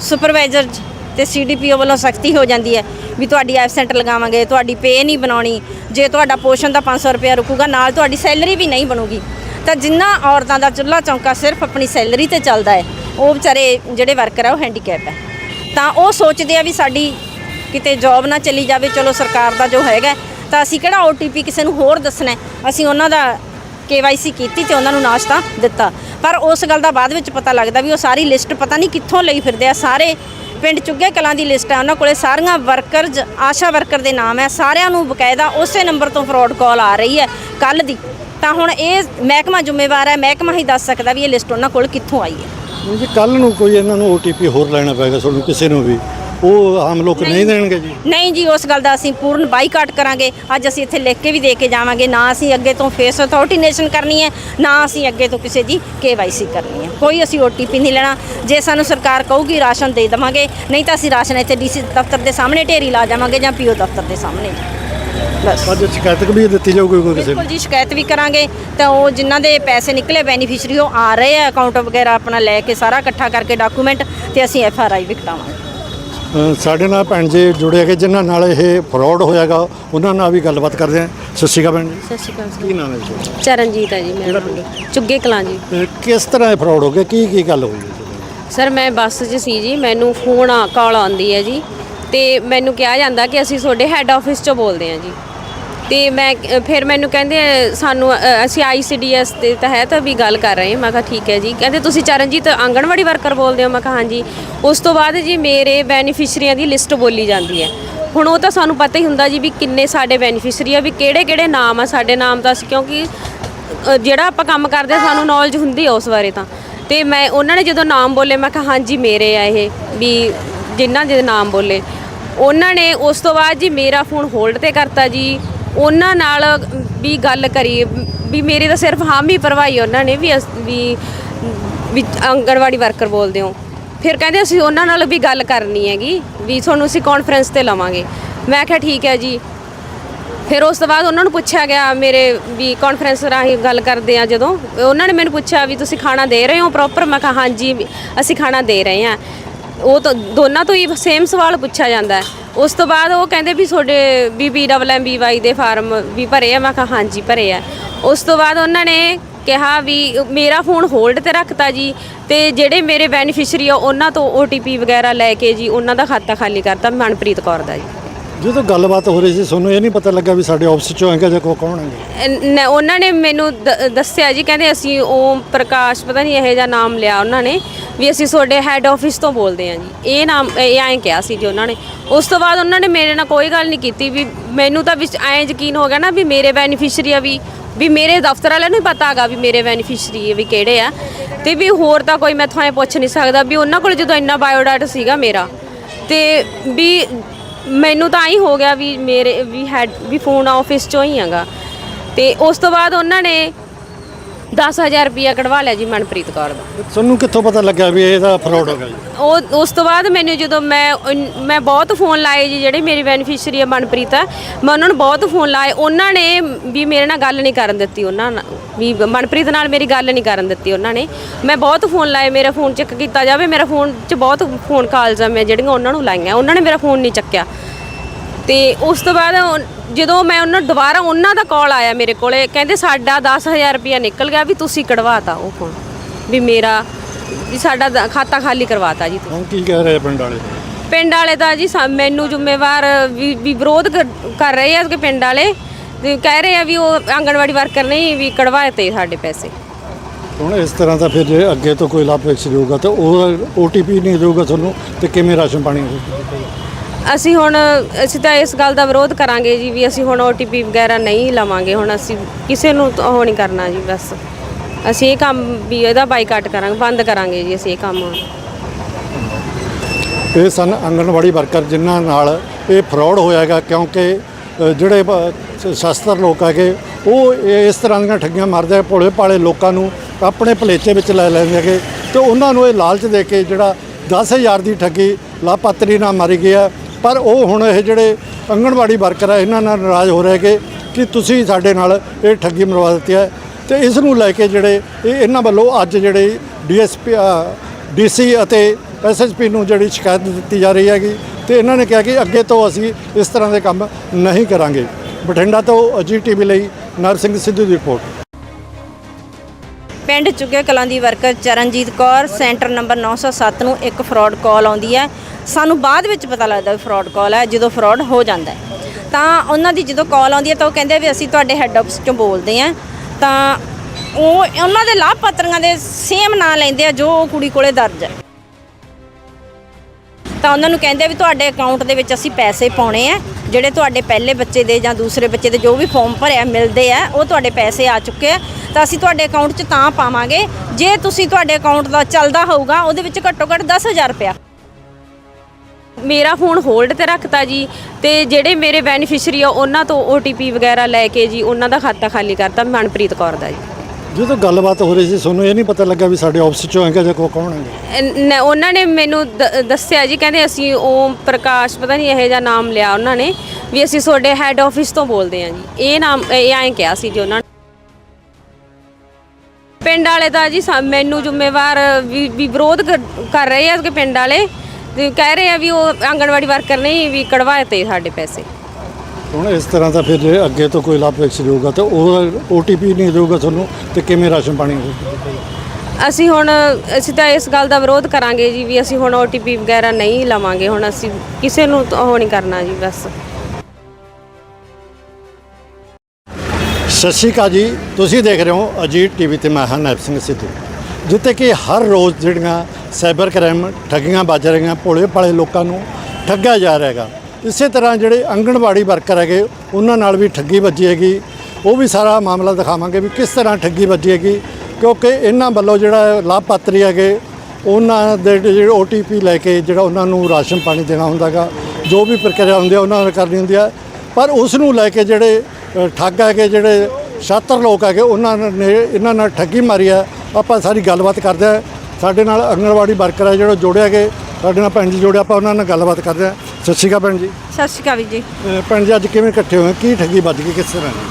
ਸੁਪਰਵਾਈਜ਼ਰ ਤੇ ਸੀਡੀਪੀਓ ਵੱਲੋਂ ਸਖਤੀ ਹੋ ਜਾਂਦੀ ਹੈ ਵੀ ਤੁਹਾਡੀ ਐਬਸੈਂਟ ਲਗਾਵਾਂਗੇ, ਤੁਹਾਡੀ ਪੇ ਨਹੀਂ ਬਣਾਉਣੀ, ਜੇ ਤੁਹਾਡਾ ਪੋਸ਼ਨ ਦਾ 500 ਰੁਪਏ ਰੁਕੂਗਾ, ਨਾਲ ਤੁਹਾਡੀ ਸੈਲਰੀ ਵੀ ਨਹੀਂ ਬਣੂਗੀ। ਤਾਂ ਜਿੰਨਾ ਔਰਤਾਂ ਦਾ ਚੁੱਲ੍ਹਾ ਚੌਂਕਾ ਸਿਰਫ ਆਪਣੀ ਸੈਲਰੀ ਤੇ ਚੱਲਦਾ ਹੈ, ਉਹ ਵਿਚਾਰੇ ਜਿਹੜੇ ਵਰਕਰ ਆ, ਉਹ ਹੈਂਡੀਕੈਪ ਹੈ। ਤਾਂ ਉਹ ਸੋਚਦੇ ਆ ਵੀ ਸਾਡੀ ਕਿਤੇ ਜੌਬ ਨਾ ਚਲੀ ਜਾਵੇ, ਚਲੋ ਸਰਕਾਰ ਦਾ ਜੋ ਹੈਗਾ, ਤਾਂ ਅਸੀਂ ਕਿਹੜਾ OTP ਕਿਸੇ ਨੂੰ ਹੋਰ ਦੱਸਣਾ ਅਸੀਂ ਉਹਨਾਂ ਦਾ KYC ਕੀਤੀ ਤੇ ਉਹਨਾਂ ਨੂੰ ਨਾਸ਼ਤਾ ਦਿੱਤਾ। ਪਰ ਉਸ ਗੱਲ ਦਾ ਬਾਅਦ ਵਿੱਚ ਪਤਾ ਲੱਗਦਾ ਵੀ ਉਹ ਸਾਰੀ ਲਿਸਟ ਪਤਾ ਨਹੀਂ ਕਿੱਥੋਂ ਲਈ ਫਿਰਦੇ ਆ। ਸਾਰੇ ਪਿੰਡ ਚੁੱਗੇ ਕਲਾਂ ਦੀ ਲਿਸਟ ਹੈ ਉਹਨਾਂ ਕੋਲੇ ਸਾਰੀਆਂ ਵਰਕਰਜ਼ ਆਸ਼ਾ ਵਰਕਰ ਦੇ ਨਾਮ ਹੈ ਸਾਰਿਆਂ ਨੂੰ ਬਕਾਇਦਾ ਉਸੇ ਨੰਬਰ ਤੋਂ ਫਰਾਡ ਕਾਲ ਆ ਰਹੀ ਹੈ ਕੱਲ ਦੀ। ਤਾਂ ਹੁਣ ਇਹ ਮਹਿਕਮਾ ਜ਼ਿੰਮੇਵਾਰ ਹੈ। ਮਹਿਕਮਾ ਹੀ ਦੱਸ ਸਕਦਾ ਵੀ ਇਹ ਲਿਸਟ ਉਹਨਾਂ ਕੋਲ ਕਿੱਥੋਂ ਆਈ ਹੈ। ਨਹੀਂ ਜੀ ਕੱਲ ਨੂੰ ਕੋਈ ਇਹਨਾਂ ਨੂੰ OTP ਹੋਰ ਲੈਣਾ ਪਏਗਾ, ਤੁਹਾਨੂੰ ਕਿਸੇ ਨੂੰ ਵੀ। ਉਹ ਆਮ ਲੋਕ ਨਹੀਂ ਦੇਣਗੇ ਜੀ। ਨਹੀਂ ਜੀ ਉਸ ਗੱਲ ਦਾ ਅਸੀਂ ਪੂਰਨ ਬਾਈਕਾਟ ਕਰਾਂਗੇ। ਅੱਜ ਅਸੀਂ ਇੱਥੇ ਲਿਖ ਕੇ ਵੀ ਦੇ ਕੇ ਜਾਵਾਂਗੇ। ਨਾ ਅਸੀਂ ਅੱਗੇ ਤੋਂ ਫੇਸ ਅਥਾਰਟੀਨੇਸ਼ਨ ਕਰਨੀ ਹੈ ਨਾ ਅਸੀਂ ਅੱਗੇ ਤੋਂ ਕਿਸੇ ਦੀ KYC ਕਰਨੀ ਹੈ। ਕੋਈ ਅਸੀਂ OTP ਨਹੀਂ ਲੈਣਾ। ਜੇ ਸਾਨੂੰ ਸਰਕਾਰ ਕਹੂਗੀ ਰਾਸ਼ਨ ਦੇ ਦੇਵਾਂਗੇ। ਨਹੀਂ ਤਾਂ ਅਸੀਂ ਰਾਸ਼ਨ ਇੱਥੇ ਡੀਸੀ ਦਫ਼ਤਰ ਦੇ ਸਾਹਮਣੇ ਢੇਰੀ ਲਾ ਜਾਵਾਂਗੇ ਜਾਂ ਪੀਓ ਦਫ਼ਤਰ ਦੇ ਸਾਹਮਣੇ। ਬਸ। ਅੱਜ ਸ਼ਿਕਾਇਤ ਵੀ ਦਿੱਤੀ ਜਾਊਗੀ ਕੋਈ ਕਿਸੇ ਬਿਲਕੁਲ ਜੀ ਸ਼ਿਕਾਇਤ ਵੀ ਕਰਾਂਗੇ। ਤਾਂ ਉਹ ਜਿਨ੍ਹਾਂ ਦੇ ਪੈਸੇ ਨਿਕਲੇ ਬੈਨੀਫੀਸ਼ਰੀ ਉਹ ਆ ਰਹੇ ਆ। ਅਕਾਊਂਟ ਵਗੈਰਾ ਆਪਣਾ ਲੈ ਕੇ ਸਾਰਾ ਇਕੱਠਾ ਕਰਕੇ ਡਾਕੂਮੈਂਟ ਤੇ ਅਸੀਂ ਐਫ ਆਰ ਆਈ ਵੀ ਕਟਾਵਾਂਗੇ ਸਾਡੇ ਨਾਲ ਭੈਣ ਜੀ ਜੁੜੇ ਹੈਗੇ ਜਿਨ੍ਹਾਂ ਨਾਲ ਇਹ ਫਰਾਡ ਹੋਇਆਗਾ ਉਹਨਾਂ ਨਾਲ ਵੀ ਗੱਲਬਾਤ ਕਰਦੇ ਹਾਂ। ਸਤਿ ਸ਼੍ਰੀ ਅਕਾਲ ਭੈਣ ਜੀ। ਸਤਿ ਸ਼੍ਰੀ ਅਕਾਲ ਕੀ ਨਾਮ ਹੈ ਜੀ? ਚਰਨਜੀਤ ਹੈ ਜੀ ਮੇਰਾ ਚੁੱਗੇ ਕਲਾਂ ਜੀ। ਤੇ ਕਿਸ ਤਰ੍ਹਾਂ ਇਹ ਫਰਾਡ ਹੋ ਗਿਆ? ਕੀ ਕੀ ਗੱਲ ਹੋਈ ਸਰ ਮੈਂ ਬੱਸ 'ਚ ਸੀ ਜੀ ਮੈਨੂੰ ਫੋਨ ਆ ਕਾਲ ਆਉਂਦੀ ਹੈ ਜੀ। ਤੇ ਮੈਨੂੰ ਕਿਹਾ ਜਾਂਦਾ ਕਿ ਅਸੀਂ ਤੁਹਾਡੇ ਹੈੱਡ ਆਫਿਸ 'ਚੋਂ ਬੋਲਦੇ ਹਾਂ ਜੀ। ਤੇ ਮੈਂ ਫਿਰ ਮੈਨੂੰ ਕਹਿੰਦੇ ਸਾਨੂੰ ਅ, ਅਸੀਂ ਆਈਸੀਡੀਐਸ ਦੇ ਤਹਿਤ ਵੀ ਗੱਲ ਕਰ ਰਹੇ ਹਾਂ। ਮੈਂ ਕਿਹਾ ਠੀਕ ਹੈ ਜੀ। ਕਹਿੰਦੇ ਤੁਸੀਂ ਚਰਨਜੀਤ ਆਂਗਣਵਾੜੀ ਵਰਕਰ ਬੋਲਦੇ ਹੋ? ਮੈਂ ਕਿਹਾ ਹਾਂਜੀ। ਉਸ ਤੋਂ ਬਾਅਦ ਜੀ ਮੇਰੇ ਬੈਨੀਫੀਸ਼ਰੀਆਂ ਦੀ ਲਿਸਟ ਬੋਲੀ ਜਾਂਦੀ ਹੈ। ਹੁਣ ਉਹ ਤਾਂ ਸਾਨੂੰ ਪਤਾ ਹੀ ਹੁੰਦਾ ਜੀ ਵੀ ਕਿੰਨੇ ਸਾਡੇ ਬੈਨੀਫੀਸ਼ਰੀ ਆ ਵੀ ਕਿਹੜੇ ਕਿਹੜੇ ਨਾਮ ਆ ਸਾਡੇ ਨਾਮ ਦਾ ਅਸੀਂ ਕਿਉਂਕਿ ਜਿਹੜਾ ਆਪਾਂ ਕੰਮ ਕਰਦੇ ਹਾਂ, ਸਾਨੂੰ ਨੌਲੇਜ ਹੁੰਦੀ ਆ ਉਸ ਬਾਰੇ ਤਾਂ। ਤੇ ਮੈਂ ਉਹਨਾਂ ਨੇ ਜਦੋਂ ਨਾਮ ਬੋਲੇ ਮੈਂ ਕਿਹਾ ਹਾਂਜੀ ਮੇਰੇ ਆ ਇਹ ਵੀ ਜਿਨ੍ਹਾਂ ਦੇ ਨਾਮ ਬੋਲੇ। ਉਹਨਾਂ ਨੇ ਉਸ ਤੋਂ ਬਾਅਦ ਜੀ ਮੇਰਾ ਫੋਨ ਹੋਲਡ ਤੇ ਕਰਤਾ ਜੀ। ਉਹਨਾਂ ਨਾਲ ਵੀ ਗੱਲ ਕਰੀ, ਵੀ ਮੇਰੇ ਤਾਂ ਸਿਰਫ ਹਾਮ ਹੀ ਭਰਵਾਈ ਉਹਨਾਂ ਨੇ ਵੀ ਅਸ- ਵੀ ਵੀ ਆਂਗਣਵਾੜੀ ਵਰਕਰ ਬੋਲਦੇ ਹੋ। ਫਿਰ ਕਹਿੰਦੇ ਅਸੀਂ ਉਹਨਾਂ ਨਾਲ ਵੀ ਗੱਲ ਕਰਨੀ ਹੈਗੀ, ਵੀ ਤੁਹਾਨੂੰ ਅਸੀਂ ਕਾਨਫਰੰਸ ਤੇ ਲਵਾਂਗੇ। ਮੈਂ ਕਿਹਾ ਠੀਕ ਹੈ ਜੀ। ਫਿਰ ਉਸ ਤੋਂ ਬਾਅਦ ਉਹਨਾਂ ਨੂੰ ਪੁੱਛਿਆ ਗਿਆ ਮੇਰੇ ਵੀ ਕਾਨਫਰੰਸ ਰਾਹੀਂ ਗੱਲ ਕਰਦੇ ਆ ਜਦੋਂ। ਉਹਨਾਂ ਨੇ ਮੈਨੂੰ ਪੁੱਛਿਆ ਵੀ ਤੁਸੀਂ ਖਾਣਾ ਦੇ ਰਹੇ ਹੋ ਪ੍ਰੋਪਰ ਮੈਂ ਕਿਹਾ ਹਾਂਜੀ, ਵੀ ਅਸੀਂ ਖਾਣਾ ਦੇ ਰਹੇ ਹਾਂ। ਉਹ ਤਾਂ ਦੋਨਾਂ ਤੋਂ ਹੀ ਸੇਮ ਸਵਾਲ ਪੁੱਛਿਆ ਜਾਂਦਾ ਹੈ। ਉਸ ਤੋਂ ਬਾਅਦ ਉਹ ਕਹਿੰਦੇ ਵੀ ਤੁਹਾਡੇ B B double M B Y ਦੇ ਫਾਰਮ ਵੀ ਭਰੇ ਆ। ਮੈਂ ਕਿਹਾ, ਹਾਂਜੀ, ਭਰੇ ਆ। ਉਸ ਤੋਂ ਬਾਅਦ ਉਹਨਾਂ ਨੇ ਕਿਹਾ ਵੀ ਮੇਰਾ ਫੋਨ ਹੋਲਡ ਤੇ ਰੱਖਤਾ ਜੀ ਤੇ ਜਿਹੜੇ ਮੇਰੇ ਬੈਨੀਫਿਸ਼ਰੀ ਆ, ਉਹਨਾਂ ਤੋਂ OTP ਵਗੈਰਾ ਲੈ ਕੇ ਜੀ, ਉਹਨਾਂ ਦਾ ਖਾਤਾ ਖਾਲੀ ਕਰਤਾ ਮਨਪ੍ਰੀਤ ਕੌਰ ਦਾ ਜੀ। ਜਦੋਂ ਗੱਲਬਾਤ ਹੋ ਰਹੀ ਸੀ ਤੁਹਾਨੂੰ ਇਹ ਨਹੀਂ ਪਤਾ ਲੱਗਾ ਵੀ ਸਾਡੇ ਆਫਿਸ ਚੋਂ ਹੈਗਾ ਜਾਂ ਕੋ ਕੌਣ ਹੈਗਾ। ਨ- ਉਹਨਾਂ ਨੇ ਮੈਨੂੰ ਦ- ਦੱਸਿਆ ਜੀ, ਕਹਿੰਦੇ ਅਸੀਂ ਓਮ ਪ੍ਰਕਾਸ਼, ਪਤਾ ਨਹੀਂ ਇਹੋ ਜਿਹਾ ਨਾਮ ਲਿਆ ਉਹਨਾਂ ਨੇ, ਵੀ ਅਸੀਂ ਤੁਹਾਡੇ ਹੈੱਡ ਆਫਿਸ ਤੋਂ ਬੋਲਦੇ ਹਾਂ ਜੀ। ਇਹ ਨਾਮ, ਇਹ ਐਂ ਕਿਹਾ ਸੀ ਜੀ ਉਹਨਾਂ ਨੇ। ਉਸ ਤੋਂ ਬਾਅਦ ਉਹਨਾਂ ਨੇ ਮੇਰੇ ਨਾਲ ਕੋਈ ਗੱਲ ਨਹੀਂ ਕੀਤੀ ਵੀ ਮੈਨੂੰ ਤਾਂ ਵਿੱਚ ਐਂ ਯਕੀਨ ਹੋ ਗਿਆ ਨਾ ਵੀ ਮੇਰੇ ਬੈਨੀਫੀਸ਼ਰੀ ਆ ਵੀ ਵੀ ਮੇਰੇ ਦਫ਼ਤਰ ਵਾਲਿਆਂ ਨੂੰ ਹੀ ਪਤਾ ਹੈਗਾ ਵੀ ਮੇਰੇ ਬੈਨੀਫਿਸ਼ਰੀ ਵੀ ਕਿਹੜੇ ਆ। ਤੇ ਵੀ ਹੋਰ ਤਾਂ ਕੋਈ ਮੈਥੋਂ ਐਂ ਪੁੱਛ ਨਹੀਂ ਸਕਦਾ ਵੀ ਉਹਨਾਂ ਕੋਲ ਜਦੋਂ ਇੰਨਾ ਬਾਇਓਡਾਟਾ ਸੀਗਾ ਮੇਰਾ, ਤੇ ਵੀ ਮੈਨੂੰ ਤਾਂ ਹੀ ਹੋ ਗਿਆ ਵੀ ਮੇਰੇ, ਵੀ ਹੈਡ ਵੀ ਫੋਨ ਆਫਿਸ ਚੋਂ ਹੀ ਹੈਗਾ। ਤੇ ਉਸ ਤੋਂ ਬਾਅਦ ਉਹਨਾਂ ਨੇ 10000 ਰੁਪਇਆ ਕਢਵਾ ਲਿਆ ਜੀ ਮਨਪ੍ਰੀਤ ਕੌਰ ਦਾ। ਤੁਹਾਨੂੰ ਕਿੱਥੋਂ ਪਤਾ ਲੱਗਾ ਵੀ ਇਹਦਾ ਫਰਾਡ ਹੋ ਗਿਆ ਜੀ? ਉਹ ਉਸ ਤੋਂ ਬਾਅਦ ਮੈਨੂੰ ਜਦੋਂ ਮੈਂ ਉਨ- ਮੈਂ ਬਹੁਤ ਫੋਨ ਲਾਏ ਜੀ ਜਿਹੜੇ ਮੇਰੇ ਬੈਨੀਫੀਸ਼ਰੀ ਆ ਮਨਪ੍ਰੀਤ। ਆ ਮੈਂ ਉਹਨਾਂ ਨੂੰ ਬਹੁਤ ਫੋਨ ਲਾਏ। ਉਹਨਾਂ ਨੇ ਵੀ ਮੇਰੇ ਨਾਲ ਗੱਲ ਨਹੀਂ ਕਰਨ ਦਿੱਤੀ। ਉਹਨਾਂ ਨਾਲ ਵੀ ਮਨਪ੍ਰੀਤ ਨਾਲ ਮੇਰੀ ਗੱਲ ਨਹੀਂ ਕਰਨ ਦਿੱਤੀ ਉਹਨਾਂ ਨੇ। ਮੈਂ ਬਹੁਤ ਫੋਨ ਲਾਏ। ਮੇਰਾ ਫੋਨ ਚੈੱਕ ਕੀਤਾ ਜਾਵੇ। ਮੇਰਾ ਫੋਨ 'ਚ ਬਹੁਤ ਫੋਨ ਕਾਲਸ ਆ ਮੈਂ ਜਿਹੜੀਆਂ ਉਹਨਾਂ ਨੂੰ ਲਾਈਆਂ। ਉਹਨਾਂ ਨੇ ਮੇਰਾ ਫੋਨ ਨਹੀਂ ਚੱਕਿਆ। ਤੇ ਉਸ ਤੋਂ ਬਾਅਦ ਉਹ- ਜਦੋਂ ਮੈਂ ਉਹਨਾਂ ਦੁਬਾਰਾ ਉਹਨਾਂ ਦਾ ਕਾਲ ਆਇਆ ਮੇਰੇ ਕੋਲੇ ਕਹਿੰਦੇ ਸਾਡਾ 10000 ਰੁਪਇਆ ਨਿਕਲ ਗਿਆ ਵੀ ਤੁਸੀਂ ਕਢਵਾਤਾ ਉਹ ਫੋਨ ਵੀ ਮੇਰਾ ਵੀ ਸਾਡਾ ਦ- ਖਾਤਾ ਖਾਲੀ ਕਰਵਾਤਾ ਜੀ ਤੁਸੀਂ। ਹੁਣ ਕੀ ਕਹਿ ਰਹੇ ਆ ਪਿੰਡ ਵਾਲੇ? ਪਿੰਡ ਵਾਲੇ ਤਾਂ ਜੀ ਸਾ- ਮੈਨੂੰ ਜ਼ਿੰਮੇਵਾਰ ਵੀ ਵੀ ਵਿਰੋਧ ਕਰ ਕਰ ਰਹੇ ਆ ਕਿ ਪਿੰਡ ਵਾਲੇ। ਤੇ ਕਹਿ ਰਹੇ ਆ ਵੀ ਉਹ ਆਂਗਣਵਾੜੀ ਵਰਕਰ ਨਹੀਂ ਵੀ ਕਢਵਾਏ ਤੇ ਸਾਡੇ ਪੈਸੇ। ਹੁਣ ਇਸ ਤਰ੍ਹਾਂ ਦਾ ਫਿਰ ਜੇ ਅੱਗੇ ਤੋਂ ਕੋਈ ਲਾਭ ਵੇਚ ਹੋਊਗਾ ਤਾਂ ਉਹ OTP ਨਹੀਂ ਦੇਊਗਾ ਤੁਹਾਨੂੰ ਤੇ ਕਿਵੇਂ ਰਾਸ਼ਨ ਪਾਣੀ ਹੋਊਗਾ ਅਸੀਂ ਹੁਣ, ਅਸੀਂ ਤਾਂ ਇਸ ਗੱਲ ਦਾ ਵਿਰੋਧ ਕਰਾਂਗੇ ਜੀ ਵੀ ਅਸੀਂ ਹੁਣ OTP ਵਗੈਰਾ ਨਹੀਂ ਲਵਾਂਗੇ। ਹੁਣ ਅਸੀਂ ਕਿਸੇ ਨੂੰ ਤਾਂ ਉਹ ਨਹੀਂ ਕਰਨਾ ਜੀ ਬਸ। ਅਸੀਂ ਇਹ ਕੰਮ ਵੀ ਇਹਦਾ ਬਾਈਕਾਟ ਕਰਾਂਗੇ, ਬੰਦ ਕਰਾਂਗੇ ਜੀ ਅਸੀਂ ਇਹ ਕੰਮ। ਇਹ ਸਨ ਆਂਗਣਵਾੜੀ ਵਰਕਰ ਜਿਨ੍ਹਾਂ ਨਾਲ ਇਹ ਫਰਾਡ ਹੈਗਾ ਕਿਉਂਕਿ ਜਿਹੜੇ ਸ਼ਸਤਰ ਲੋਕ ਹੈਗੇ, ਉਹ ਇਸ ਤਰ੍ਹਾਂ ਦੀਆਂ ਠੱਗੀਆਂ ਮਾਰਦੇ ਆ, ਭੋਲੇ ਭਾਲੇ ਲੋਕਾਂ ਨੂੰ ਆਪਣੇ ਭਲੇਚੇ ਵਿੱਚ ਲੈ ਲੈਂਦੇ ਹੈਗੇ ਤੇ ਉਹਨਾਂ ਨੂੰ ਇਹ ਲਾਲਚ ਦੇ ਕੇ ਜਿਹੜਾ 10000 ਦੀ ਠੱਗੀ ਲਾਭਪਾਤਰੀ ਨਾਲ ਮਾਰੀ ਗਿਆ ਪਰ ਉਹ ਹੁਣ ਇਹ ਜਿਹੜੇ ਆਂਗਣਵਾੜੀ ਵਰਕਰ ਆ, ਇਹਨਾਂ ਨਾਲ ਨਾਰਾਜ਼ ਹੋ ਰਹੇ ਹੈਗੇ ਕਿ ਤੁਸੀਂ ਸਾਡੇ ਨਾਲ ਇਹ ਠੱਗੀ ਮਰਵਾ ਦਿੱਤੀ ਹੈ। ਤੇ ਇਸ ਨੂੰ ਲੈ ਕੇ ਜਿਹੜੇ ਇਹ ਇਹਨਾਂ ਵੱਲੋਂ ਅੱਜ ਜਿਹੜੇ ਡੀਐਸਪੀ ਡੀਸੀ ਅਤੇ ਐਸਐਸਪੀ ਨੂੰ ਜਿਹੜੀ ਸ਼ਿਕਾਇਤ ਦਿੱਤੀ ਜਾ ਰਹੀ ਹੈਗੀ ਤੇ ਇਹਨਾਂ ਨੇ ਕਿਹਾ ਕਿ ਅੱਗੇ ਤੋਂ ਅਸੀਂ ਇਸ ਤਰ੍ਹਾਂ ਦੇ ਕੰਮ ਨਹੀਂ ਕਰਾਂਗੇ। ਬਠਿੰਡਾ ਤੋਂ ਅਜੀਤ ਟੀਵੀ ਲਈ ਨਰਸਿੰਘ ਸਿੱਧੂ ਦੀ ਰਿਪੋਰਟ। ਪਿੰਡ ਚੁੱਗੇ ਕਲਾਂ ਦੀ worker Charanjit Kaur centre number 907 ਨੂੰ ਇੱਕ ਫਰਾਡ ਕਾਲ ਆਉਂਦੀ ਹੈ। ਸਾਨੂੰ ਬਾਅਦ ਵਿੱਚ ਪਤਾ ਲੱਗਦਾ ਵੀ ਫਰਾਡ ਕਾਲ ਹੈ, ਜਦੋਂ ਫਰਾਡ ਹੋ ਜਾਂਦਾ ਹੈ। ਤਾਂ ਉਹਨਾਂ ਦੀ ਜਦੋਂ ਕਾਲ ਆਉਂਦੀ ਹੈ ਤਾਂ ਉਹ ਕਹਿੰਦੇ ਵੀ ਅਸੀਂ ਤੁਹਾਡੇ ਹੈੱਡ ਆਫਿਸ ਚੋਂ ਬੋਲਦੇ ਹਾਂ। ਤਾਂ ਉਹ ਉਹਨਾਂ ਦੇ ਲਾਭਪਾਤਰੀਆਂ ਦੇ ਸੇਮ ਨਾਂ ਲੈਂਦੇ ਆ ਜੋ ਉਹ ਕੁੜੀ ਕੋਲੇ ਦਰਜ ਹੈ। ਤਾਂ ਉਹਨਾਂ ਨੂੰ ਕਹਿੰਦੇ ਵੀ ਤੁਹਾਡੇ ਅਕਾਊਂਟ ਦੇ ਵਿੱਚ ਅਸੀਂ ਪੈਸੇ ਪਾਉਣੇ ਆ, ਜਿਹੜੇ ਤੁਹਾਡੇ ਪਹਿਲੇ ਬੱਚੇ ਦੇ ਜਾਂ ਦੂਸਰੇ ਬੱਚੇ ਦੇ ਜੋ ਵੀ ਫਾਰਮ ਭਰਿਆ ਮਿਲਦੇ ਆ, ਉਹ ਤੁਹਾਡੇ ਪੈਸੇ ਆ ਚੁੱਕੇ ਆ। ਤਾਂ ਅਸੀਂ ਤੁਹਾਡੇ ਅਕਾਊਂਟ 'ਚ ਤਾਂ ਪਾਵਾਂਗੇ। ਜੇ ਤੁਸੀਂ ਤੁਹਾਡੇ ਅਕਾਊਂਟ ਦਾ ਚੱਲਦਾ ਹੋਊਗਾ, ਉਹਦੇ ਵਿੱਚ ਘੱਟੋ ਘੱਟ 10000 ਰੁਪਇਆ। ਮੇਰਾ ਫੋਨ ਹੋਲਡ ਤੇ ਰੱਖਤਾ ਜੀ ਤੇ ਜਿਹੜੇ ਮੇਰੇ ਬੈਨੀਫੀਸ਼ਰੀ ਆ ਉਹਨਾਂ ਤੋਂ OTP ਵਗੈਰਾ ਲੈ ਕੇ ਜੀ ਉਹਨਾਂ ਦਾ ਖਾਤਾ ਖਾਲੀ ਕਰਤਾ ਮਨਪ੍ਰੀਤ ਕੌਰ ਦਾ ਜੀ। ਜਦੋਂ ਗੱਲਬਾਤ ਹੋ ਰਹੀ ਸੀ ਤੁਹਾਨੂੰ ਇਹ ਨਹੀਂ ਪਤਾ ਲੱਗਾ ਵੀ ਸਾਡੇ ਆਫਿਸ ਚੋਂ ਹੈਗਾ ਜਾਂ ਕੋ ਕੌਣ ਹੈਗਾ? ਨ- ਉਹਨਾਂ ਨੇ ਮੈਨੂੰ ਦ- ਦੱਸਿਆ ਜੀ ਕਹਿੰਦੇ ਅਸੀਂ ਓਮ ਪ੍ਰਕਾਸ਼ ਪਤਾ ਨਹੀਂ ਇਹੋ ਜਿਹਾ ਨਾਮ ਲਿਆ ਉਹਨਾਂ ਨੇ ਵੀ ਅਸੀਂ ਤੁਹਾਡੇ ਹੈੱਡ ਆਫਿਸ ਤੋਂ ਬੋਲਦੇ ਹਾਂ ਜੀ। ਇਹ ਨਾਮ ਇਹ ਐਂ ਕਿਹਾ ਸੀ ਜੀ ਉਹਨਾਂ ਨੇ। ਪਿੰਡ ਵਾਲੇ ਤਾਂ ਜੀ ਸਾ- ਮੈਨੂੰ ਜ਼ਿੰਮੇਵਾਰ ਵੀ ਵੀ ਵਿਰੋਧ ਕਰ ਕਰ ਰਹੇ ਆ ਕਿ ਪਿੰਡ ਵਾਲੇ। ਤੇ ਕਹਿ ਰਹੇ ਆ ਵੀ ਉਹ ਆਂਗਣਵਾੜੀ ਵਰਕਰ ਨਹੀਂ ਵੀ ਕਢਵਾਏ ਤੇ ਸਾਡੇ ਪੈਸੇ। ਹੁਣ ਇਸ ਤਰ੍ਹਾਂ ਦਾ ਫਿਰ ਜੇ ਅੱਗੇ ਤੋਂ ਕੋਈ ਲਾਭ ਪੈਕਸ ਦੇਊਗਾ ਤਾਂ ਉਹ ਓਟੀਪੀ ਨਹੀਂ ਦੇਊਗਾ ਤੁਹਾਨੂੰ ਤੇ ਕਿਵੇਂ ਰਾਸ਼ਨ ਪਾਣੀ ਹੋਊਗਾ? ਅਸੀਂ ਹੁਣ ਅਸੀਂ ਤਾਂ ਇਸ ਗੱਲ ਦਾ ਵਿਰੋਧ ਕਰਾਂਗੇ ਜੀ ਵੀ ਅਸੀਂ ਹੁਣ OTP ਵਗੈਰਾ ਨਹੀਂ ਲਵਾਂਗੇ ਹੁਣ ਅਸੀਂ ਕਿਸੇ ਨੂੰ ਉਹ ਨਹੀਂ ਕਰਨਾ ਜੀ ਬਸ। ਸਤਿ ਸ਼੍ਰੀ ਅਕਾਲ ਜੀ ਤੁਸੀਂ ਦੇਖ ਰਹੇ ਹੋ ਅਜੀਤ ਟੀਵੀ ਤੇ ਮੈਂ ਹਾਂ ਨੈਬ ਸਿੰਘ ਸਿੱਧੂ। ਜਿੱਥੇ ਕਿ ਹਰ ਰੋਜ਼ ਜਿਹੜੀਆਂ ਸਾਈਬਰ ਕ੍ਰਾਈਮ ਠੱਗੀਆਂ ਵੱਜ ਰਹੀਆਂ, ਭੋਲੇ ਭਾਲੇ ਲੋਕਾਂ ਨੂੰ ਠੱਗਿਆ ਜਾ ਰਿਹਾ ਹੈਗਾ। ਇਸੇ ਤਰ੍ਹਾਂ ਜਿਹੜੇ ਆਂਗਣਵਾੜੀ ਵਰਕਰ ਹੈਗੇ, ਉਹਨਾਂ ਨਾਲ ਵੀ ਠੱਗੀ ਵੱਜੀ ਹੈਗੀ। ਉਹ ਵੀ ਸਾਰਾ ਮਾਮਲਾ ਦਿਖਾਵਾਂਗੇ ਵੀ ਕਿਸ ਤਰ੍ਹਾਂ ਠੱਗੀ ਵੱਜੀ ਹੈਗੀ, ਕਿਉਂਕਿ ਇਹਨਾਂ ਵੱਲੋਂ ਜਿਹੜਾ ਲਾਭਪਾਤਰੀ ਹੈਗੇ, ਉਹਨਾਂ ਦੇ ਜਿਹੜੇ OTP ਲੈ ਕੇ ਜਿਹੜਾ ਉਹਨਾਂ ਨੂੰ ਰਾਸ਼ਨ ਪਾਣੀ ਦੇਣਾ ਹੁੰਦਾਗਾ ਜੋ ਵੀ ਪ੍ਰਕਿਰਿਆ ਹੁੰਦੀ ਆ ਉਹਨਾਂ ਨੇ ਕਰਨੀ ਹੁੰਦੀ ਹੈ। ਪਰ ਉਸ ਨੂੰ ਲੈ ਕੇ ਜਿਹੜੇ ਠੱਗ ਹੈਗੇ, ਜਿਹੜੇ ਛਾਤਰ ਲੋਕ ਹੈਗੇ ਉਹਨਾਂ ਨੇ ਇਹਨਾਂ ਨਾਲ ਠੱਗੀ ਮਾਰੀ ਆ ਆਪਾਂ ਸਾਰੀ ਗੱਲਬਾਤ ਕਰਦੇ ਆ ਸਾਡੇ ਨਾਲ ਆਂਗਣਵਾੜੀ ਵਰਕਰ ਹੈ ਜਿਹੜਾ ਜੋੜਿਆ ਗਏ ਸਾਡੇ ਨਾਲ ਭੈਣ ਜੀ ਜੋੜਿਆ ਆਪਾਂ ਉਹਨਾਂ ਨਾਲ ਗੱਲਬਾਤ ਕਰਦੇ ਆ ਸਤਿ ਸ਼੍ਰੀ ਅਕਾਲ ਭੈਣ ਜੀ। ਸਤਿ ਸ਼੍ਰੀ ਅਕਾਲ ਵੀਰ ਜੀ। ਅ, ਭੈਣ ਜੀ ਅੱਜ ਕਿਵੇਂ ਇਕੱਠੇ ਹੋਏ ਕੀ ਠੱਗੀ ਵੱਜ ਗਈ? ਕਿਸ ਤਰ੍ਹਾਂ ਦੀ?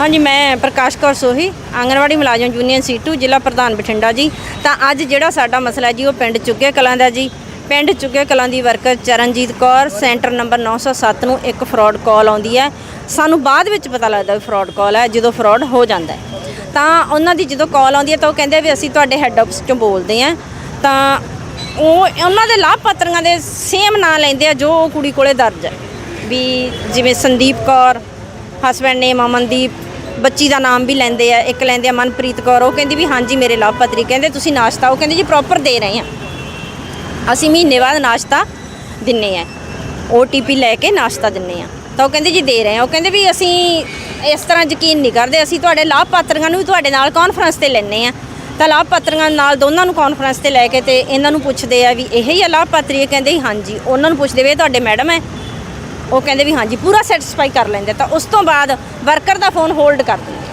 ਹਾਂਜੀ ਮੈਂ ਪ੍ਰਕਾਸ਼ ਕੌਰ ਸੋਹੀ ਆਂਗਣਵਾੜੀ ਮੁਲਾਜ਼ਮ ਯੂਨੀਅਨ ਸੀਟੂ ਜ਼ਿਲ੍ਹਾ ਪ੍ਰਧਾਨ ਬਠਿੰਡਾ ਜੀ। ਤਾਂ ਅੱਜ ਜਿਹੜਾ ਸਾਡਾ ਮਸਲਾ ਜੀ ਉਹ ਪਿੰਡ ਚੁੱਗੇ ਕਲਾਂ ਦਾ ਜੀ। ਪਿੰਡ ਚੁੱਗੇ ਕਲਾਂ ਦੀ worker Charanjit Kaur centre number 907 ਨੂੰ ਇੱਕ ਫਰਾਡ ਕਾਲ ਆਉਂਦੀ ਹੈ। ਸਾਨੂੰ ਬਾਅਦ ਵਿੱਚ ਪਤਾ ਲੱਗਦਾ ਵੀ ਫਰਾਡ ਕਾਲ ਹੈ, ਜਦੋਂ ਫਰਾਡ ਹੋ ਜਾਂਦਾ ਤਾਂ ਉਹਨਾਂ ਦੀ ਜਦੋਂ ਕਾਲ ਆਉਂਦੀ ਹੈ ਤਾਂ ਉਹ ਕਹਿੰਦੇ ਵੀ ਅਸੀਂ ਤੁਹਾਡੇ ਹੈੱਡ ਆਫਿਸ ਚੋਂ ਬੋਲਦੇ ਹਾਂ। ਤਾਂ ਉਹ, ਉਹਨਾਂ ਦੇ ਲਾਭਪਾਤਰੀਆਂ ਦੇ ਸੇਮ ਨਾਂ ਲੈਂਦੇ ਆ ਜੋ ਉਹ ਕੁੜੀ ਕੋਲੇ ਦਰਜ ਹੈ। ਵੀ ਜਿਵੇਂ ਸੰਦੀਪ ਕੌਰ ਹਸਬੈਂਡ ਨੇਮ ਅਮਨਦੀਪ, ਬੱਚੀ ਦਾ ਨਾਮ ਵੀ ਲੈਂਦੇ ਆ, ਇੱਕ ਲੈਂਦੇ ਆ ਮਨਪ੍ਰੀਤ ਕੌਰ। ਉਹ ਕਹਿੰਦੀ ਵੀ ਹਾਂਜੀ, ਮੇਰੇ ਲਾਭਪਾਤਰੀ ਕਹਿੰਦੇ, ਤੁਸੀਂ ਨਾਸ਼ਤਾ, ਉਹ ਕਹਿੰਦੇ ਜੀ ਪ੍ਰੋਪਰ ਦੇ ਰਹੇ ਆ ਅਸੀਂ ਮਹੀਨੇ ਬਾਅਦ ਨਾਸ਼ਤਾ ਦਿੰਨੇ ਆ। OTP ਲੈ ਕੇ ਨਾਸ਼ਤਾ ਦਿੰਨੇ ਆ। ਤਾਂ ਉਹ ਕਹਿੰਦੇ ਜੀ ਦੇ ਰਹੇ ਆ। ਉਹ ਕਹਿੰਦੇ ਵੀ ਅਸੀਂ ਇਸ ਤਰ੍ਹਾਂ ਯਕੀਨ ਨਹੀਂ ਕਰਦੇ, ਅਸੀਂ ਤੁਹਾਡੇ ਲਾਭਪਾਤਰੀਆਂ ਨੂੰ ਵੀ ਤੁਹਾਡੇ ਨਾਲ ਕਾਨਫਰੰਸ ਤੇ ਲੈਣੇ ਆ। ਤਾਂ ਲਾਭਪਾਤਰੀਆਂ ਨਾਲ ਦੋਨਾਂ ਨੂੰ ਕਾਨਫਰੰਸ ਤੇ ਲੈ ਕੇ ਤੇ ਇਹਨਾਂ ਨੂੰ ਪੁੱਛਦੇ ਆ ਵੀ ਇਹ ਹੀ ਆ ਲਾਭਪਾਤਰੀ, ਇਹ ਕਹਿੰਦੇ ਹਾਂਜੀ। ਉਹਨਾਂ ਨੂੰ ਪੁੱਛਦੇ ਵੀ ਇਹ ਤੁਹਾਡੇ ਮੈਡਮ ਹੈ। ਉਹ ਕਹਿੰਦੇ ਵੀ ਹਾਂਜੀ, ਪੂਰਾ ਸੈਟੀਸਫਾਈ ਕਰ ਲੈਂਦੇ ਤਾਂ ਉਸ ਤੋਂ ਬਾਅਦ ਵਰਕਰ ਦਾ ਫੋਨ ਹੋਲਡ ਕਰ ਦਿੰਦੇ